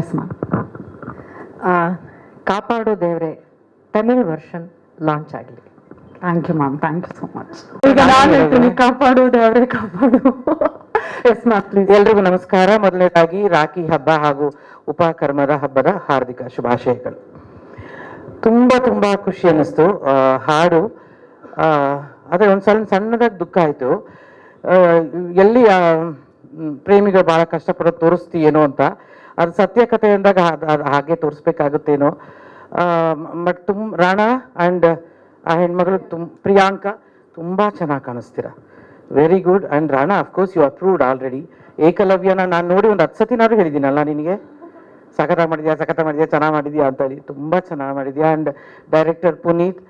Yes ma'am. ಕಾಪಾಡೋ ದೇವ್ರೆ Tamil version launch ಆಗಲಿ thank you ma'am thank you so much ಈಗ ನಾನು ಹೇಳ್ತೀನಿ ಕಾಪಾಡು ದೇವರೇ ಕಾಪಾಡು. ಎಸ್ ಮ್ಯಾಮ್ ಪ್ಲೀಸ್ ಎಲ್ರಿಗೂ ನಮಸ್ಕಾರ. ಮೊದಲನೇದಾಗಿ ರಾಖಿ ಹಬ್ಬ ಹಾಗೂ ಉಪಕರ್ಮದ ಹಬ್ಬದ ಹಾರ್ದಿಕ ಶುಭಾಶಯಗಳು. ತುಂಬ ತುಂಬ ಖುಷಿ ಅನ್ನಿಸ್ತು. ಹಾಡು ಆ, ಅದೇ ಒಂದು ಸಣ್ಣ ಸಣ್ಣದಾಗಿ ದುಃಖ ಆಯಿತು. ಎಲ್ಲಿ ಪ್ರೇಮಿಗಳು ಭಾಳ ಕಷ್ಟಪಡೋದು ತೋರಿಸ್ತೀಯೇನೋ ಅಂತ. ಅದು ಸತ್ಯ ಕಥೆ ಅಂದಾಗ ಅದ್- ಅದ್ ಹಾಗೆ ತೋರಿಸ್ಬೇಕಾಗುತ್ತೇನೋ. ಬಟ್ ತುಂಬ ರಾಣಾ ಆ್ಯಂಡ್ ಆ ಹೆಣ್ಮಗಳು ತುಮ್, ಪ್ರಿಯಾಂಕಾ ತುಂಬ ಚೆನ್ನಾಗಿ ಕಾಣಿಸ್ತೀರ. Very good and Rana of course you approved already ಏಕಲವ್ಯನ ನಾನು ನೋಡಿ ಒಂದು ಹತ್ತು ಸತಿನಾದ್ರು ಹೇಳಿದ್ದೀನಲ್ಲ ನಿನಗೆ? ಸಕತ ಮಾಡಿದ್ಯಾ ಸಕತ ಮಾಡಿದ್ಯಾ, ಚೆನ್ನಾಗಿ ಮಾಡಿದ್ಯಾ ಅಂತ ಹೇಳಿ. ತುಂಬ ಚೆನ್ನಾಗಿ ಮಾಡಿದ್ಯಾ. And director Puneeth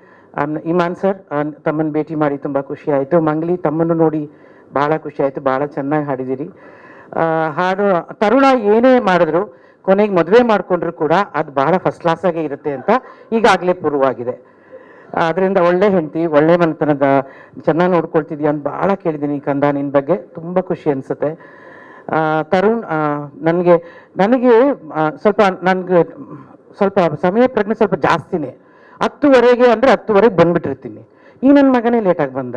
Imman sir ತಮ್ಮನ್ನು ಭೇಟಿ ಮಾಡಿ ತುಂಬ ಖುಷಿ ಆಯಿತು. ಮಂಗ್ಲಿ, ತಮ್ಮನ್ನು ನೋಡಿ ಭಾಳ ಖುಷಿ ಆಯಿತು. ಭಾಳ ಚೆನ್ನಾಗಿ ಹಾಡಿದ್ದೀರಿ. ಹಾಡು, ತರುಣ ಏನೇ ಮಾಡಿದ್ರು, ಕೊನೆಗೆ ಮದುವೆ ಮಾಡಿಕೊಂಡ್ರು ಕೂಡ ಅದು ಬಹಳ ಫಸ್ಟ್ ಕ್ಲಾಸಾಗೇ ಇರುತ್ತೆ ಅಂತ ಈಗಾಗಲೇ ಪೂರ್ವವಾಗಿದೆ ಅದರಿಂದ ಒಳ್ಳೆ ಹೆಂಡತಿ, ಒಳ್ಳೆ ಮನೆತನದ ಚೆನ್ನಾಗಿ ನೋಡ್ಕೊಳ್ತಿದ್ಯಾ ಅಂತ ಭಾಳ ಕೇಳಿದ್ದೀನಿ ಕಂದ ನಿನ್ನ ಬಗ್ಗೆ. ತುಂಬ ಖುಷಿ ಅನಿಸುತ್ತೆ. ತರುಣ್ ನನಗೆ ನನಗೆ ಸ್ವಲ್ಪ ನನಗೆ ಸ್ವಲ್ಪ ಸಮಯ ಪ್ರಜ್ಞೆ ಸ್ವಲ್ಪ ಜಾಸ್ತಿನೇ. ಹತ್ತುವರೆಗೆ ಅಂದರೆ ಹತ್ತುವರೆಗೆ ಬಂದುಬಿಟ್ಟಿರ್ತೀನಿ. ಈ ನನ್ನ ಮಗನೇ ಲೇಟಾಗಿ ಬಂದ.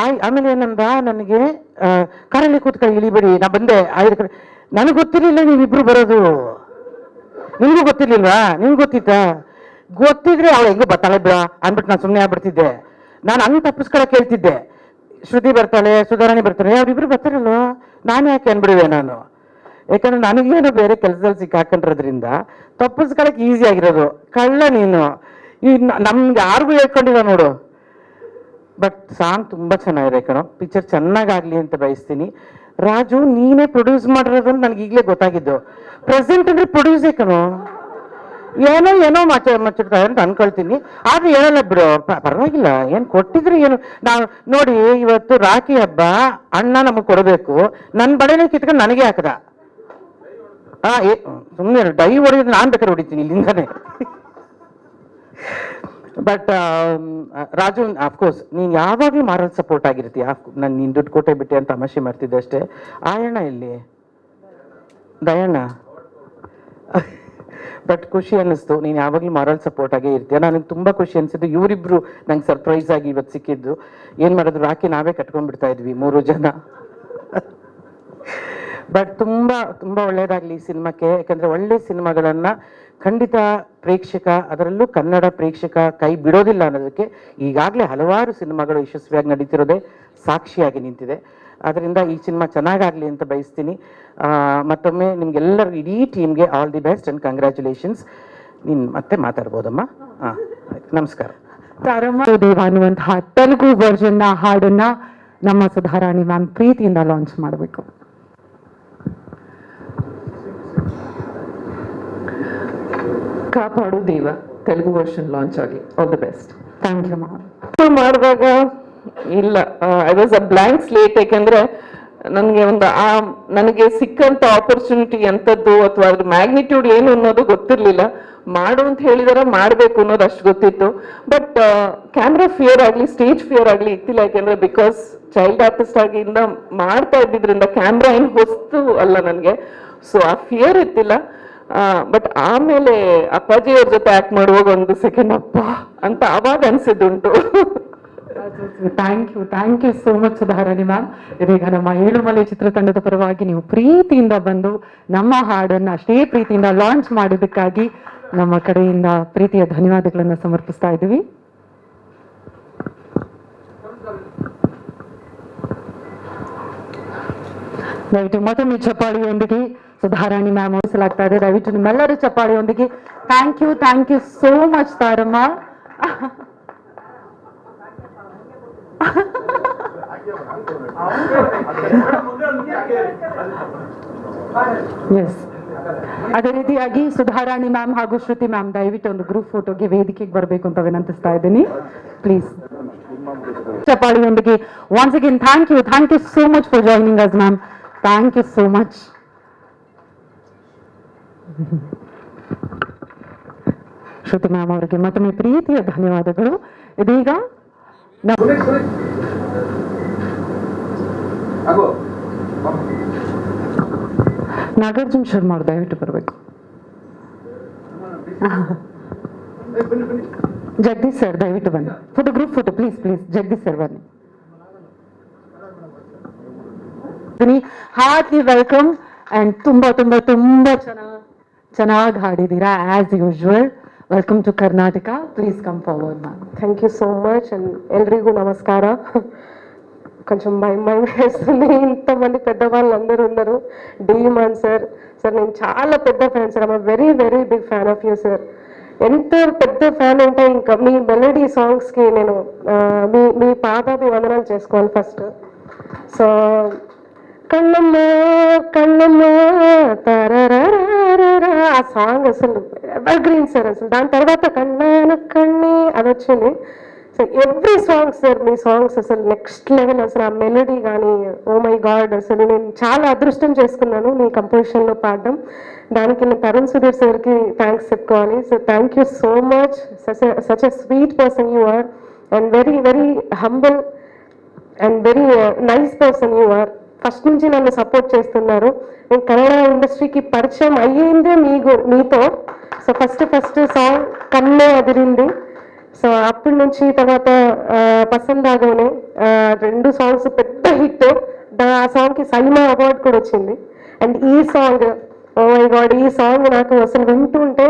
ಆಯ್ ಆಮೇಲೆ ಏನಂದ ನನಗೆ ಕಾರಲ್ಲಿ ಕೂತ್ಕೊಳ್ಳಿ ಇಳಿಬೇಡಿ, ನಾ ಬಂದೆ. ಆಯ್ತು ಕಡೆ ನನಗೆ ಗೊತ್ತಿರಲಿಲ್ಲ ನೀವಿಬ್ರು ಬರೋದು. ನಿಮಗೂ ಗೊತ್ತಿರ್ಲಿಲ್ವಾ? ನಿಮ್ಗೆ ಗೊತ್ತಿತ್ತಾ? ಗೊತ್ತಿದ್ರೆ ಅವಳು ಹೆಂಗೋ ಬರ್ತಾಳೆ ಬಿಡ ಅಂದ್ಬಿಟ್ಟು ನಾನು ಸುಮ್ಮನೆ ಆಗ್ಬಿಡ್ತಿದ್ದೆ. ನಾನು ಹಂಗೆ ತಪ್ಪಿಸ್ಕೊಳಕ್ ಹೇಳ್ತಿದ್ದೆ. ಶ್ರುತಿ ಬರ್ತಾಳೆ, ಸುಧಾರಣೆ ಬರ್ತಾಳೆ ಅವ್ರಿಬ್ರು ಬರ್ತಾರಲ್ವ? ನಾನು ಯಾಕೆ ಅನ್ಬಿಡುವೆ ನಾನು? ಯಾಕಂದ್ರೆ ನನಗೇನು ಬೇರೆ ಕೆಲಸದಲ್ಲಿ ಸಿಕ್ಕಾಕೊಂಡಿರೋದ್ರಿಂದ ತಪ್ಪಿಸ್ಕೊಳಕ್ ಈಸಿ ಆಗಿರೋದು. ಕಳ್ಳ ನೀನು. ಈ ನಮ್ಗೆ ಯಾರಿಗೂ ಹೇಳ್ಕೊಂಡಿಲ್ಲ ನೋಡು. ಬಟ್ ಸಾಂಗ್ ತುಂಬ ಚೆನ್ನಾಗಿದೆ ಕಣೋ. ಪಿಕ್ಚರ್ ಚೆನ್ನಾಗಾಗ್ಲಿ ಅಂತ ಬಯಸ್ತೀನಿ. ರಾಜು, ನೀನೇ ಪ್ರೊಡ್ಯೂಸ್ ಮಾಡಿರೋದು ನನಗೆ ಈಗಲೇ ಗೊತ್ತಾಗಿದ್ದು. ಪ್ರೆಸೆಂಟ್ ಅಂದರೆ ಪ್ರೊಡ್ಯೂಸೇ ಕಣೋ. ಏನೋ ಏನೋ ಮಾಚ ಮಚ್ಚಿರ್ತಾರೆ ಅಂತ ಅನ್ಕೊಳ್ತೀನಿ. ಆದ್ರೆ ಏನಲ್ಲ ಬಿಡು. ಪರವಾಗಿಲ್ಲ. ಏನು ಕೊಟ್ಟಿದ್ರೆ ಏನು? ನಾವು ನೋಡಿ, ಇವತ್ತು ರಾಖಿ ಹಬ್ಬ ಅಣ್ಣ ನಮಗೆ ಕೊಡಬೇಕು. ನನ್ನ ಬಡನೆ ಕಿತ್ಕೊಂಡು ನನಗೆ ಹಾಕದ. ಏ ಸುಮ್ಮನೆ ಡೈ ನಾನು ಬೇಕಾದ್ರೆ ಹೊಡಿತೀನಿ ಇಲ್ಲಿಂದಾನೆ. ಬಟ್ ರಾಜು ಅಫ್ಕೋರ್ಸ್ ನೀನು ಯಾವಾಗಲೂ ಮಾರಲ್ ಸಪೋರ್ಟ್ ಆಗಿರ್ತೀಯ? ನಾನು ನೀನು ದುಡ್ಡು ಕೊಟ್ಟೆ ಬಿಟ್ಟೆ ಅಂತ ತಮಾಷೆ ಮಾಡ್ತಿದ್ದೆ ಅಷ್ಟೇ. ಆಯಣ್ಣ ಇಲ್ಲಿ ದಯಣ್ಣ? ಬಟ್ ಖುಷಿ ಅನ್ನಿಸ್ತು. ನೀನು ಯಾವಾಗಲೂ ಮಾರಲ್ ಸಪೋರ್ಟ್ ಆಗೇ ಇರ್ತೀಯ. ನನಗೆ ತುಂಬ ಖುಷಿ ಅನಿಸಿದ್ದು. ಇವರಿಬ್ರು ನಂಗೆ ಸರ್ಪ್ರೈಸ್ ಆಗಿ ಇವತ್ತು ಸಿಕ್ಕಿದ್ದು. ಏನು ಮಾಡಿದ್ರು? ರಾಕಿ ನಾವೇ ಕಟ್ಕೊಂಡ್ಬಿಡ್ತಾ ಇದ್ವಿ, ಮೂರು ಜನ. ಬಟ್ ತುಂಬ ತುಂಬ ಒಳ್ಳೆಯದಾಗಲಿ ಈ ಸಿನಿಮಾಕ್ಕೆ. ಯಾಕಂದರೆ ಒಳ್ಳೆ ಸಿನಿಮಾಗಳನ್ನು ಖಂಡಿತ ಪ್ರೇಕ್ಷಕ, ಅದರಲ್ಲೂ ಕನ್ನಡ ಪ್ರೇಕ್ಷಕ ಕೈ ಬಿಡೋದಿಲ್ಲ ಅನ್ನೋದಕ್ಕೆ ಈಗಾಗಲೇ ಹಲವಾರು ಸಿನಿಮಾಗಳು ಯಶಸ್ವಿಯಾಗಿ ನಡೀತಿರೋದೇ ಸಾಕ್ಷಿಯಾಗಿ ನಿಂತಿದೆ. ಅದರಿಂದ ಈ ಸಿನಿಮಾ ಚೆನ್ನಾಗಾಗಲಿ ಅಂತ ಬಯಸ್ತೀನಿ. ಮತ್ತೊಮ್ಮೆ ನಿಮ್ಗೆಲ್ಲರೂ ಇಡೀ ಟೀಮ್ಗೆ all the best and congratulations ನೀನು ಮತ್ತೆ ಮಾತಾಡ್ಬೋದಮ್ಮ? ಹಾಂ ನಮಸ್ಕಾರ. ದೇವ ಅನ್ನುವಂತಹ ತೆಲುಗು ವರ್ಷನ್ನ ಹಾಡನ್ನ ನಮ್ಮ ಸುಧಾರಾಣಿ ಮ್ಯಾಮ್ ಪ್ರೀತಿಯಿಂದ ಲಾಂಚ್ ಮಾಡಬೇಕು. ಕಾಪಾಡು ದೇವ. ತೆಲುಗು ವರ್ಷನ್ ಲಾಂಚ್ ಆಗಿ. All the best thank you ma'am ಮಾಡಿದಾಗ ಇಲ್ಲ I was a blank slate ಯಾಕೆಂದ್ರೆ ನನಗೆ ಒಂದು ಆ ನನಗೆ ಸಿಕ್ಕಂತ ಆಪರ್ಚುನಿಟಿ ಎಂಥದ್ದು ಅಥವಾ ಅದ್ರ ಮ್ಯಾಗ್ನಿಟ್ಯೂಡ್ ಏನು ಅನ್ನೋದು ಗೊತ್ತಿರಲಿಲ್ಲ. ಮಾಡು ಅಂತ ಹೇಳಿದಾರೆ ಮಾಡಬೇಕು ಅನ್ನೋದು ಅಷ್ಟು ಗೊತ್ತಿತ್ತು. ಬಟ್ ಕ್ಯಾಮ್ರಾ ಫಿಯರ್ ಆಗಲಿ ಸ್ಟೇಜ್ ಫಿಯರ್ ಆಗಲಿ ಇತ್ತಿಲ್ಲ ಯಾಕೆಂದ್ರೆ ಬಿಕಾಸ್ ಚೈಲ್ಡ್ ಆರ್ಟಿಸ್ಟ್ ಆಗಿಂದ ಮಾಡ್ತಾ ಇದ್ದಿದ್ರಿಂದ ಕ್ಯಾಮ್ರಾ ಏನು ಹೊಸ್ತು ಅಲ್ಲ ನನಗೆ. ಸೊ ಆ ಫಿಯರ್ ಇತ್ತಿಲ್ಲ. ಬಟ್ ಆಮೇಲೆ ಅಪ್ಪಾಜಿಯವ್ರ ಜೊತೆ ಆಕ್ಟ್ ಮಾಡುವಾಗ ಒಂದು ಸೆಕೆಂಡ್ ಅಪ್ಪ ಅಂತ ಅವಾಗ ಅನ್ಸಿದ್ದುಂಟು. Thank you thank you so much Sudharani ma'am ಇದೀಗ ನಮ್ಮ ಏಳುಮಲೆ ಚಿತ್ರತಂಡದ ಪರವಾಗಿ ನೀವು ಪ್ರೀತಿಯಿಂದ ಬಂದು ನಮ್ಮ ಹಾಡನ್ನ ಅಷ್ಟೇ ಪ್ರೀತಿಯಿಂದ ಲಾಂಚ್ ಮಾಡಿದ್ದಕ್ಕಾಗಿ ನಮ್ಮ ಕಡೆಯಿಂದ ಪ್ರೀತಿಯ ಧನ್ಯವಾದಗಳನ್ನು ಸಮರ್ಪಿಸ್ತಾ ಇದ್ದೀವಿ. ದಯವಿಟ್ಟು ಮತ್ತೊಮ್ಮೆ ಚಪ್ಪಾಳಿಯೊಂದಿಗೆ ಸುಧಾರಾಣಿ ಮ್ಯಾಮ್ ಉಳಿಸಲಾಗ್ತಾ ಇದೆ ದಯವಿಟ್ಟು ನಿಮ್ಮೆಲ್ಲರೂ ಚಪ್ಪಾಳಿಯೊಂದಿಗೆ thank you thank you so much Taramma yes ಅದೇ ರೀತಿಯಾಗಿ ಸುಧಾರಾಣಿ ಮ್ಯಾಮ್ ಹಾಗೂ ಶ್ರುತಿ ಮ್ಯಾಮ್ ದಯವಿಟ್ಟು ಒಂದು ಗ್ರೂಪ್ ಫೋಟೋಗೆ ವೇದಿಕೆಗೆ ಬರಬೇಕು ಅಂತ ವಿನಂತಿಸ್ತಾ ಇದ್ದೀನಿ. Please ಚಪ್ಪಾಳಿಯೊಂದಿಗೆ once again thank you thank you so much for joining us ma'am thank you so much Shruti ma'am ಅವರಿಗೆ ಮತ್ತೊಮ್ಮೆ ಪ್ರೀತಿಯ ಧನ್ಯವಾದಗಳು. ಇದೀಗ ನಾಗಾರ್ಜುನ್ ಶರ್ಮಾ ಅವ್ರು ದಯವಿಟ್ಟು ಬರಬೇಕು. ಜಗದೀಶ್ ಸರ್ ದಯವಿಟ್ಟು ಬನ್ನಿ. Photo group photo please please Jagadish sir ಬನ್ನಿ. ಹಾರ್ಟ್ಲಿ ವೆಲ್ಕಮ್ ಆ್ಯಂಡ್ ತುಂಬ ತುಂಬ ತುಂಬ ಚೆನ್ನಾಗಿ ಚೆನ್ನಾಗಿ ಹಾಡಿದ್ದೀರಾ as usual welcome to Karnataka please come forward ma'am thank you so much and ఎల్రిగూ నమస్కార కొంచెం భయం భయం వేస్తుంది ఇంతమంది పెద్దవాళ్ళు అందరూ ఉన్నారు. డీమాన్ సార్ సార్ నేను చాలా పెద్ద fan sir I'm very very big fan of you sir ఎంత పెద్ద ఫ్యాన్ అంటే ఇంకా మీ మెలడీ సాంగ్స్కి నేను మీ మీ పాదాభి వందనాలు చేసుకోవాలి ఫస్ట్ సో కన్నమ్మ కన్నమ్మ తరరరరర. ఆ సాంగ్ అసలు ఎవర్ గ్రీన్ సార్ అసలు. దాని తర్వాత కన్నాను కన్నీ అది వచ్చింది. సో ఎవ్రీ సాంగ్స్ సార్ మీ సాంగ్స్ అసలు నెక్స్ట్ లెవెల్ అసలు ఆ మెలడీ కానీ ఓ మై గాడ్ అసలు నేను చాలా అదృష్టం చేసుకున్నాను మీ కంపోజిషన్లో పాడడం. దానికి నేను తరుణ్ సుధీర్ సార్కి థ్యాంక్స్ చెప్పుకోవాలి. So thank you so much such such a sweet person you are and very very humble and very nice person you are first నుంచి నన్ను సపోర్ట్ చేస్తున్నారు. నేను కన్నడ ఇండస్ట్రీకి పరిచయం అయ్యిందే మీ మీతో. సో ఫస్ట్ ఫస్ట్ సాంగ్ కన్నే అదిరింది. సో అప్పటి నుంచి తర్వాత పసందాగోనే రెండు సాంగ్స్ పెద్ద హిట్. ఆ సాంగ్కి సైమా అవార్డ్ కూడా వచ్చింది. అండ్ ఈ సాంగ్ ఓ మై గాడ్ ఈ సాంగ్ నాకు అసలు వింటుంటే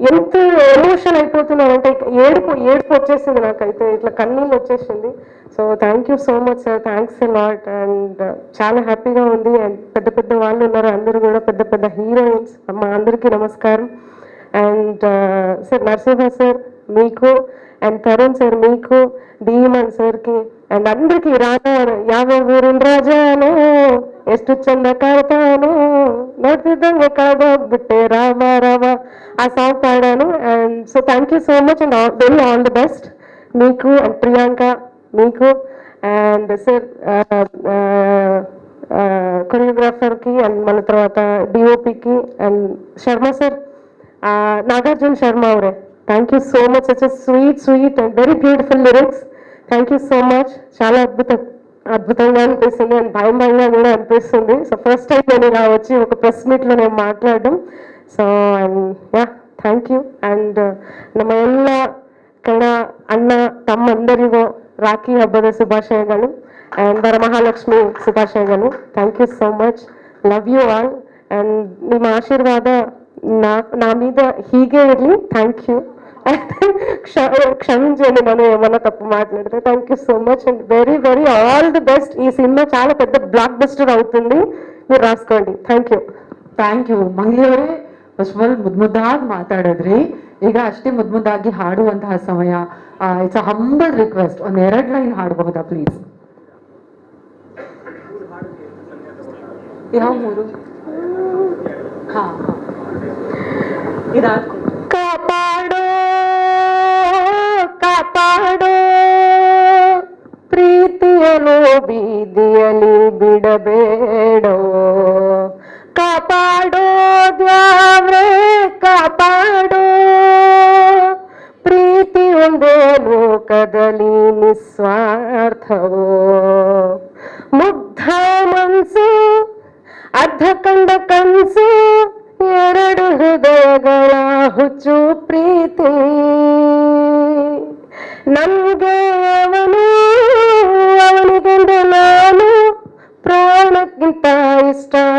ఎంత ఎమోషన్ అయిపోతున్నానంటే ఏడుపు ఏడుపు వచ్చేసింది నాకైతే. ఇట్లా కన్నీళ్ళు వచ్చేసింది. So thank you so much sir thanks lot and చాలా హ్యాపీగా ఉంది. అండ్ పెద్ద పెద్ద వాళ్ళు ఉన్నారు. అందరూ కూడా పెద్ద పెద్ద హీరోయిన్స్. మా అందరికీ నమస్కారం. And sir uh, Narasimha sir మీకు. అండ్ తరుణ్ సార్ మీకు. డీమన్ సార్కి అండ్ అందరికి రాను యాభై ఊరిన రాజాను ಎಷ್ಟು ಚಂದ ಕಾಡ್ತಾನು ನೋಡ್ತಿದ್ದಂಗೆ ಕಾಡೋಗ್ಬಿಟ್ಟೆ రామా ರಾಮ ఆ సాంగ్ పాడాను and so thank you so much and very all the best. మీకు అండ్ ప్రియాంక మీకు అండ్ సార్ కొరియోగ్రాఫర్కి అండ్ మన తర్వాత డిఓపికి and Sharma sir Nagarjuna Sharma అవరే. Thank you so much. Such sweet sweet and very beautiful lyrics thank you so much చాలా అద్భుతం అద్భుతంగా అనిపిస్తుంది అండ్ భయం భయంగా కూడా అనిపిస్తుంది సో ఫస్ట్ టైం నేను ఇలా వచ్చి ఒక ప్రెస్ మీట్లో నేను మాట్లాడడం so ya thank you and ನಮ್ಮ ಎಲ್ಲ ಕನ್ನಡ ಅಣ್ಣ ತಮ್ಮಂದರಿಗೂ ರಾಖಿ ಹಬ್ಬದ ಶುಭಾಶಯಗಳು ಆ್ಯಂಡ್ ವರಮಹಾಲಕ್ಷ್ಮಿ ಶುಭಾಶಯಗಳು thank you so much love you all and ನಿಮ್ಮ ಆಶೀರ್ವಾದ ನಾ నా మీద ಹೀಗೆ ಇರಲಿ ಥ್ಯಾಂಕ್ ಯು క్షమించండి మనం ఏమన్నా తప్పు మాట్లాడితే thank you so much and very very all the best ఈ సినిమా చాలా పెద్ద బ్లాక్ బస్టర్ అవుతుంది మీరు రాసుకోండి thank you thank you Mangli ಅವರೇ ಫಸ್ಟ್ ಆಫ್ ಆಲ್ ಮುದ್ ಮುದ್ದಾಗಿ ಮಾತಾಡಿದ್ರಿ ಈಗ ಅಷ್ಟೇ ಮುದ್ ಮುದ್ದಾಗಿ ಹಾಡುವಂತಹ ಸಮಯ ಇಟ್ಸ್ ಅ ಹಂಬಲ್ ರಿಕ್ವೆಸ್ಟ್ ಒಂದ್ ಎರಡ್ ಲೈನ್ ಹಾಡಬಹುದಾ ಪ್ಲೀಸ್ ಯಾವ ಮೂರು ಹಾ ಹಾ ಇದಾದ್ಕೊಂಡು ಕಾಪಾಡೋ ಪ್ರೀತಿಯನು ಬೀದಿಯಲ್ಲಿ ಬಿಡಬೇಡೋ. ಕಾಪಾಡೋ ದ್ಯಾವ್ರೆ, ಕಾಪಾಡೋ. ಪ್ರೀತಿ ಒಂದೇ ಲೋಕದಲ್ಲಿ ನಿಸ್ವಾರ್ಥವೋ. ಮುಗ್ಧ ಮನ್ಸು, ಅರ್ಧ ಕಂಡ ಎರಡು ಹೃದಯಗಳ ಹುಚ್ಚು ಪ್ರೀತಿ.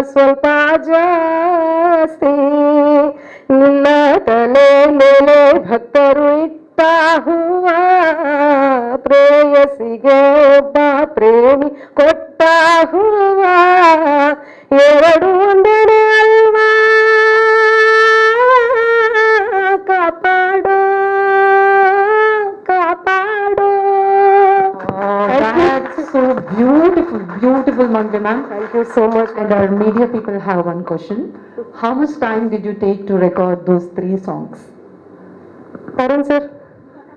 ಸ್ವಲ್ಪ ಜಾಸ್ತಿ. ನಿನ್ನ ತಲೆ ಮೇಲೆ ಭಕ್ತರು ಇಟ್ಟ ಹೂವ ಪ್ರೇಯಸಿಗೆ ಒಬ್ಬ ಪ್ರೇಮಿ ಕೊಟ್ಟ ಹೂವ. beautiful, Mangli ma'am. Thank you so much And our media people have one question. How much time did you take to record those three songs? Tarun sir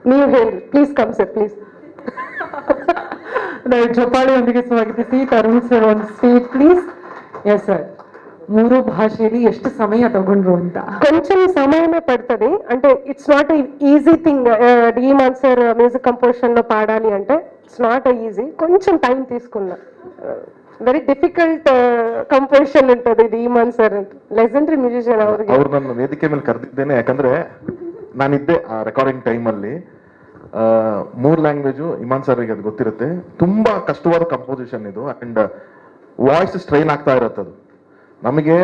ನೀವು ಹೇಳಿ ಪ್ಲೀಸ್ ಕಮ್ ಸರ್ ಪ್ಲೀಸ್ ನಾವು ಚಪ್ಪಾಳಿಯೊಂದಿಗೆ ಸ್ವಾಗತಿಸಿ Tarun sir ಒಂದು stage please yes sir ಮೂರು ಭಾಷೆಯಲ್ಲಿ ಎಷ್ಟು ಸಮಯ ತಗೊಂಡ್ರು ಅಂತ కొంచెం సమయమే పడుతుంది అంటే it's not easy thing D Imman sir music composition లో పాడాలి అంటే ఇట్స్ నాట్ ఈజీ కొంచెం టైం తీసుకున్నా వెరీ డిఫికల్ట్ ಕಂಪೋಸಿಷನ್ ఉంటుంది ಧೀಮನ್ ಸರ್ ಅಂತ ಲೆಜೆಂಡ್ರಿ ಮ್ಯೂಸಿಷಿಯನ್ ಅವ್ರಿಗೆ ಅವ್ರು ನನ್ನ ವೇದಿಕೆ ಮೇಲೆ ಕರೆದಿದ್ದೇನೆ ಯಾಕಂದ್ರೆ ನಾನಿದ್ದೆ ಆ ರೆಕಾರ್ಡಿಂಗ್ ಟೈಮಲ್ಲಿ ಮೂರ್ ಲ್ಯಾಂಗ್ವೇಜು ಇಮಾನ್ ಸರ್ಗೆ ಅದು ಗೊತ್ತಿರುತ್ತೆ ತುಂಬಾ ಕಷ್ಟವಾದ ಕಂಪೋಸಿಷನ್ ಇದು ಅಂಡ್ ವಾಯ್ಸ್ ಸ್ಟ್ರೈನ್ ಆಗ್ತಾ ಇರುತ್ತೆ ಅದು ನಮಗೆ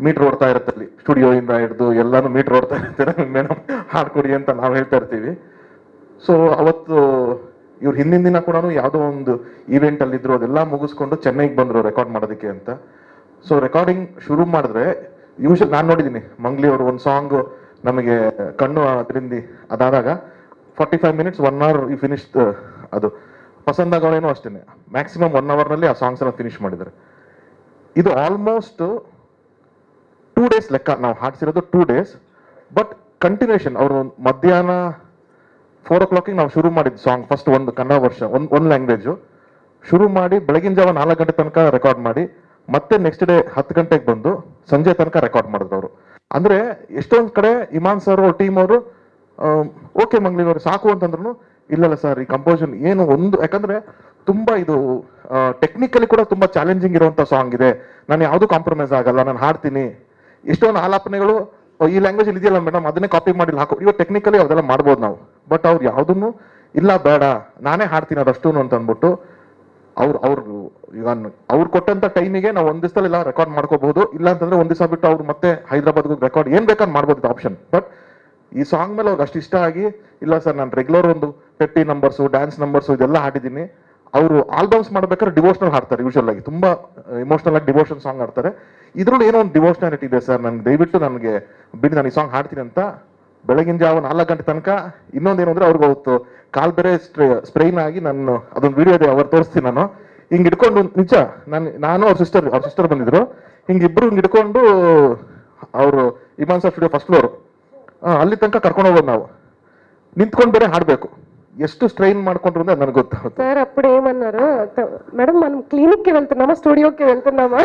ಮೀಟರ್ ಓಡ್ತಾ ಇರುತ್ತೆ ಅಲ್ಲಿ ಸ್ಟುಡಿಯೋ ಇಂದ ಹಿಡಿದು ಎಲ್ಲಾನು ಮೀಟರ್ ಓಡ್ತಾ ಇರ್ತಾರೆ ಮೇಡಮ್ ಹಾಡ್ಕೊಡಿ ಅಂತ ನಾವು ಹೇಳ್ತಾ ಇರ್ತೀವಿ ಸೊ ಅವತ್ತು ಇವ್ರು ಹಿಂದಿನ ದಿನ ಕೂಡ ಯಾವುದೋ ಒಂದು ಈವೆಂಟ್ ಅಲ್ಲಿ ಇದ್ರು, ಅದೆಲ್ಲ ಮುಗಿಸ್ಕೊಂಡು ಚೆನ್ನೈಗೆ ಬಂದ್ರು ರೆಕಾರ್ಡ್ ಮಾಡೋದಕ್ಕೆ ಅಂತ. ಸೊ ರೆಕಾರ್ಡಿಂಗ್ ಶುರು ಮಾಡಿದ್ರೆ ಯೂಶಲ್ ನಾನು ನೋಡಿದ್ದೀನಿ ಮಂಗ್ಲಿ ಅವರು ಒಂದು ಸಾಂಗ್ ನಮಗೆ ಕಣ್ಣು ಅದರಿಂದ ಅದಾದಾಗ forty five minutes one hour ಈ ಫಿನಿಶ್ ಅದು. ಪಸಂದ್ ಆಗೋನೇನೋ ಅಷ್ಟೇ ಮ್ಯಾಕ್ಸಿಮಮ್ ಒನ್ ಅವರ್ನಲ್ಲಿ ಆ ಸಾಂಗ್ಸ್ ಎಲ್ಲ ಫಿನಿಶ್ ಮಾಡಿದ್ದಾರೆ. ಇದು ಆಲ್ಮೋಸ್ಟ್ ಟೂ ಡೇಸ್ ಲೆಕ್ಕ. ನಾವು ಹಾಡ್ಸಿರೋದು ಟೂ ಡೇಸ್ ಬಟ್ ಕಂಟಿನ್ಯೂಷನ್ ಅವರು ಮಧ್ಯಾಹ್ನ ಫೋರ್ ಓ ಕ್ಲಾಕಿಗೆ ನಾವು ಶುರು ಮಾಡಿದ್ದು ಸಾಂಗ್ ಫಸ್ಟ್ ಒಂದು ಕನ್ನಡ ವರ್ಷ, ಒಂದು ಒಂದು ಲ್ಯಾಂಗ್ವೇಜು ಶುರು ಮಾಡಿ ಬೆಳಗಿನ ಜಾವ ನಾಲ್ಕು ಗಂಟೆ ತನಕ ರೆಕಾರ್ಡ್ ಮಾಡಿ, ಮತ್ತೆ ನೆಕ್ಸ್ಟ್ ಡೇ ಹತ್ತು ಗಂಟೆಗೆ ಬಂದು ಸಂಜೆ ತನಕ ರೆಕಾರ್ಡ್ ಮಾಡಿದ್ರು ಅವರು. ಅಂದ್ರೆ ಎಷ್ಟೊಂದು ಕಡೆ ಇಮಾನ್ ಸರ್ ಅವ್ರ ಟೀಮ್ ಅವರು ಓಕೆ ಮಂಗ್ಳೂರು ಸಾಕು ಅಂತಂದ್ರು ಇಲ್ಲಲ್ಲ ಸರ್ ಈ ಕಂಪೋಸಿಷನ್ ಏನು ಒಂದು, ಯಾಕಂದ್ರೆ ತುಂಬಾ ಇದು ಟೆಕ್ನಿಕಲಿ ಕೂಡ ತುಂಬಾ ಚಾಲೆಂಜಿಂಗ್ ಇರುವಂತ ಸಾಂಗ್ ಇದೆ. ನಾನು ಯಾವುದು ಕಾಂಪ್ರಮೈಸ್ ಆಗಲ್ಲ, ನಾನು ಹಾಡ್ತೀನಿ. ಎಷ್ಟೊಂದು ಆಲಾಪನೆಗಳು, ಈ ಲ್ಯಾಂಗ್ವೇಜ್ ಇದೆಯಲ್ಲ ಮೇಡಮ್ ಅದನ್ನೇ ಕಾಪಿ ಮಾಡಿ ಹಾಕೋ, ಇವಾಗ ಟೆಕ್ನಿಕಲಿ ಅದೆಲ್ಲ ಮಾಡ್ಬೋದು ನಾವು. ಬಟ್ ಅವ್ರು ಯಾವುದನ್ನು, ಇಲ್ಲ ಬೇಡ, ನಾನೇ ಹಾಡ್ತೀನಿ ಅದಷ್ಟು ಅಂತ ಅಂದ್ಬಿಟ್ಟು ಅವ್ರು ಅವ್ರು, ಈಗ ಅವ್ರು ಕೊಟ್ಟಂತ ಟೈಮಿಗೆ ನಾವು ಒಂದ್ ದಿವಸದಲ್ಲಿ ಎಲ್ಲ ರೆಕಾರ್ಡ್ ಮಾಡ್ಕೋಬಹುದು ಇಲ್ಲ ಅಂತಂದ್ರೆ ಒಂದ್ ದಿವಸ ಬಿಟ್ಟು ಅವ್ರು ಮತ್ತೆ ಹೈದರಾಬಾದ್ಗೆ ರೆಕಾರ್ಡ್ ಏನ್ ಬೇಕಾದ್ರೆ ಮಾಡ್ಬೋದು ಆಪ್ಷನ್ ಬಟ್ ಈ ಸಾಂಗ್ ಮೇಲೆ ಅವ್ರಿಗೆ ಅಷ್ಟು ಇಷ್ಟ ಆಗಿ, ಇಲ್ಲ ಸರ್, ನಾನು ರೆಗ್ಯುಲರ್ ಒಂದು ಪೆಟ್ಟಿ ನಂಬರ್ಸು ಡ್ಯಾನ್ಸ್ ನಂಬರ್ಸು ಇದೆಲ್ಲ ಹಾಡಿದ್ದೀನಿ. ಅವರು ಆಲ್ಬಮ್ಸ್ ಮಾಡ್ಬೇಕಾದ್ರೆ ಡಿವೋಷನಲ್ ಹಾಡ್ತಾರೆ ಯೂಶಲ್ ಆಗಿ. ತುಂಬಾ ಇಮೋಷನಲ್ ಆಗಿ ಡಿವೋಷನ್ ಸಾಂಗ್ ಹಾಡ್ತಾರೆ. ಇದ್ರಲ್ಲಿ ಏನೋ ಒಂದು ಡಿವೋಷನಾಲಿಟಿ ಇದೆ ಸರ್. ನನ್ಗೆ ದಯವಿಟ್ಟು ನನಗೆ ಬಿಡಿ, ನಾನು ಈ ಸಾಂಗ್ ಹಾಡ್ತೀನಿ ಅಂತ ಬೆಳಗಿನ ಜಾವ ನಾಲ್ಕು ಗಂಟೆ ತನಕ ಇನ್ನೊಂದೇನು ಅಂದ್ರೆ ಅವ್ರಿಗೆ ಅವತ್ತು ಕಾಲ್ ಬೇರೆ ಸ್ಪ್ರೈನ್ ಆಗಿ ನಾನು ಅದೊಂದು ವಿಡಿಯೋ ಇದೆ ಅವ್ರು ತೋರಿಸ್ತೀನಿ ನಾನು ಹಿಂಗ್ ಹಿಡ್ಕೊಂಡು ನಿಜ ನಾನು ನಾನು ಅವ್ರ ಸಿಸ್ಟರ್ ಅವ್ರ ಸಿಸ್ಟರ್ ಬಂದಿದ್ರು ಹಿಂಗ್ ಇಬ್ರು ಹಿಂಗ್ ಹಿಡ್ಕೊಂಡು ಅವರು Imman sir studio first floor ಅಲ್ಲಿ ತನಕ ಕರ್ಕೊಂಡು ಹೋಗೋದು ನಾವು ನಿಂತ್ಕೊಂಡು ಬೇರೆ ಹಾಡ್ಬೇಕು ಎಷ್ಟು ಸ್ಟ್ರೈನ್ ಮಾಡ್ಕೊಂಡ್ರು ಅಂದ್ರೆ ನನಗೆ ಗೊತ್ತಾಗುತ್ತೆ సార్ అప్పుడు ఏమన్నారు త- మేడం మనం క్లినిక్ కి వెళ్తున్నామా స్టూడియోకి వెళ్తున్నామా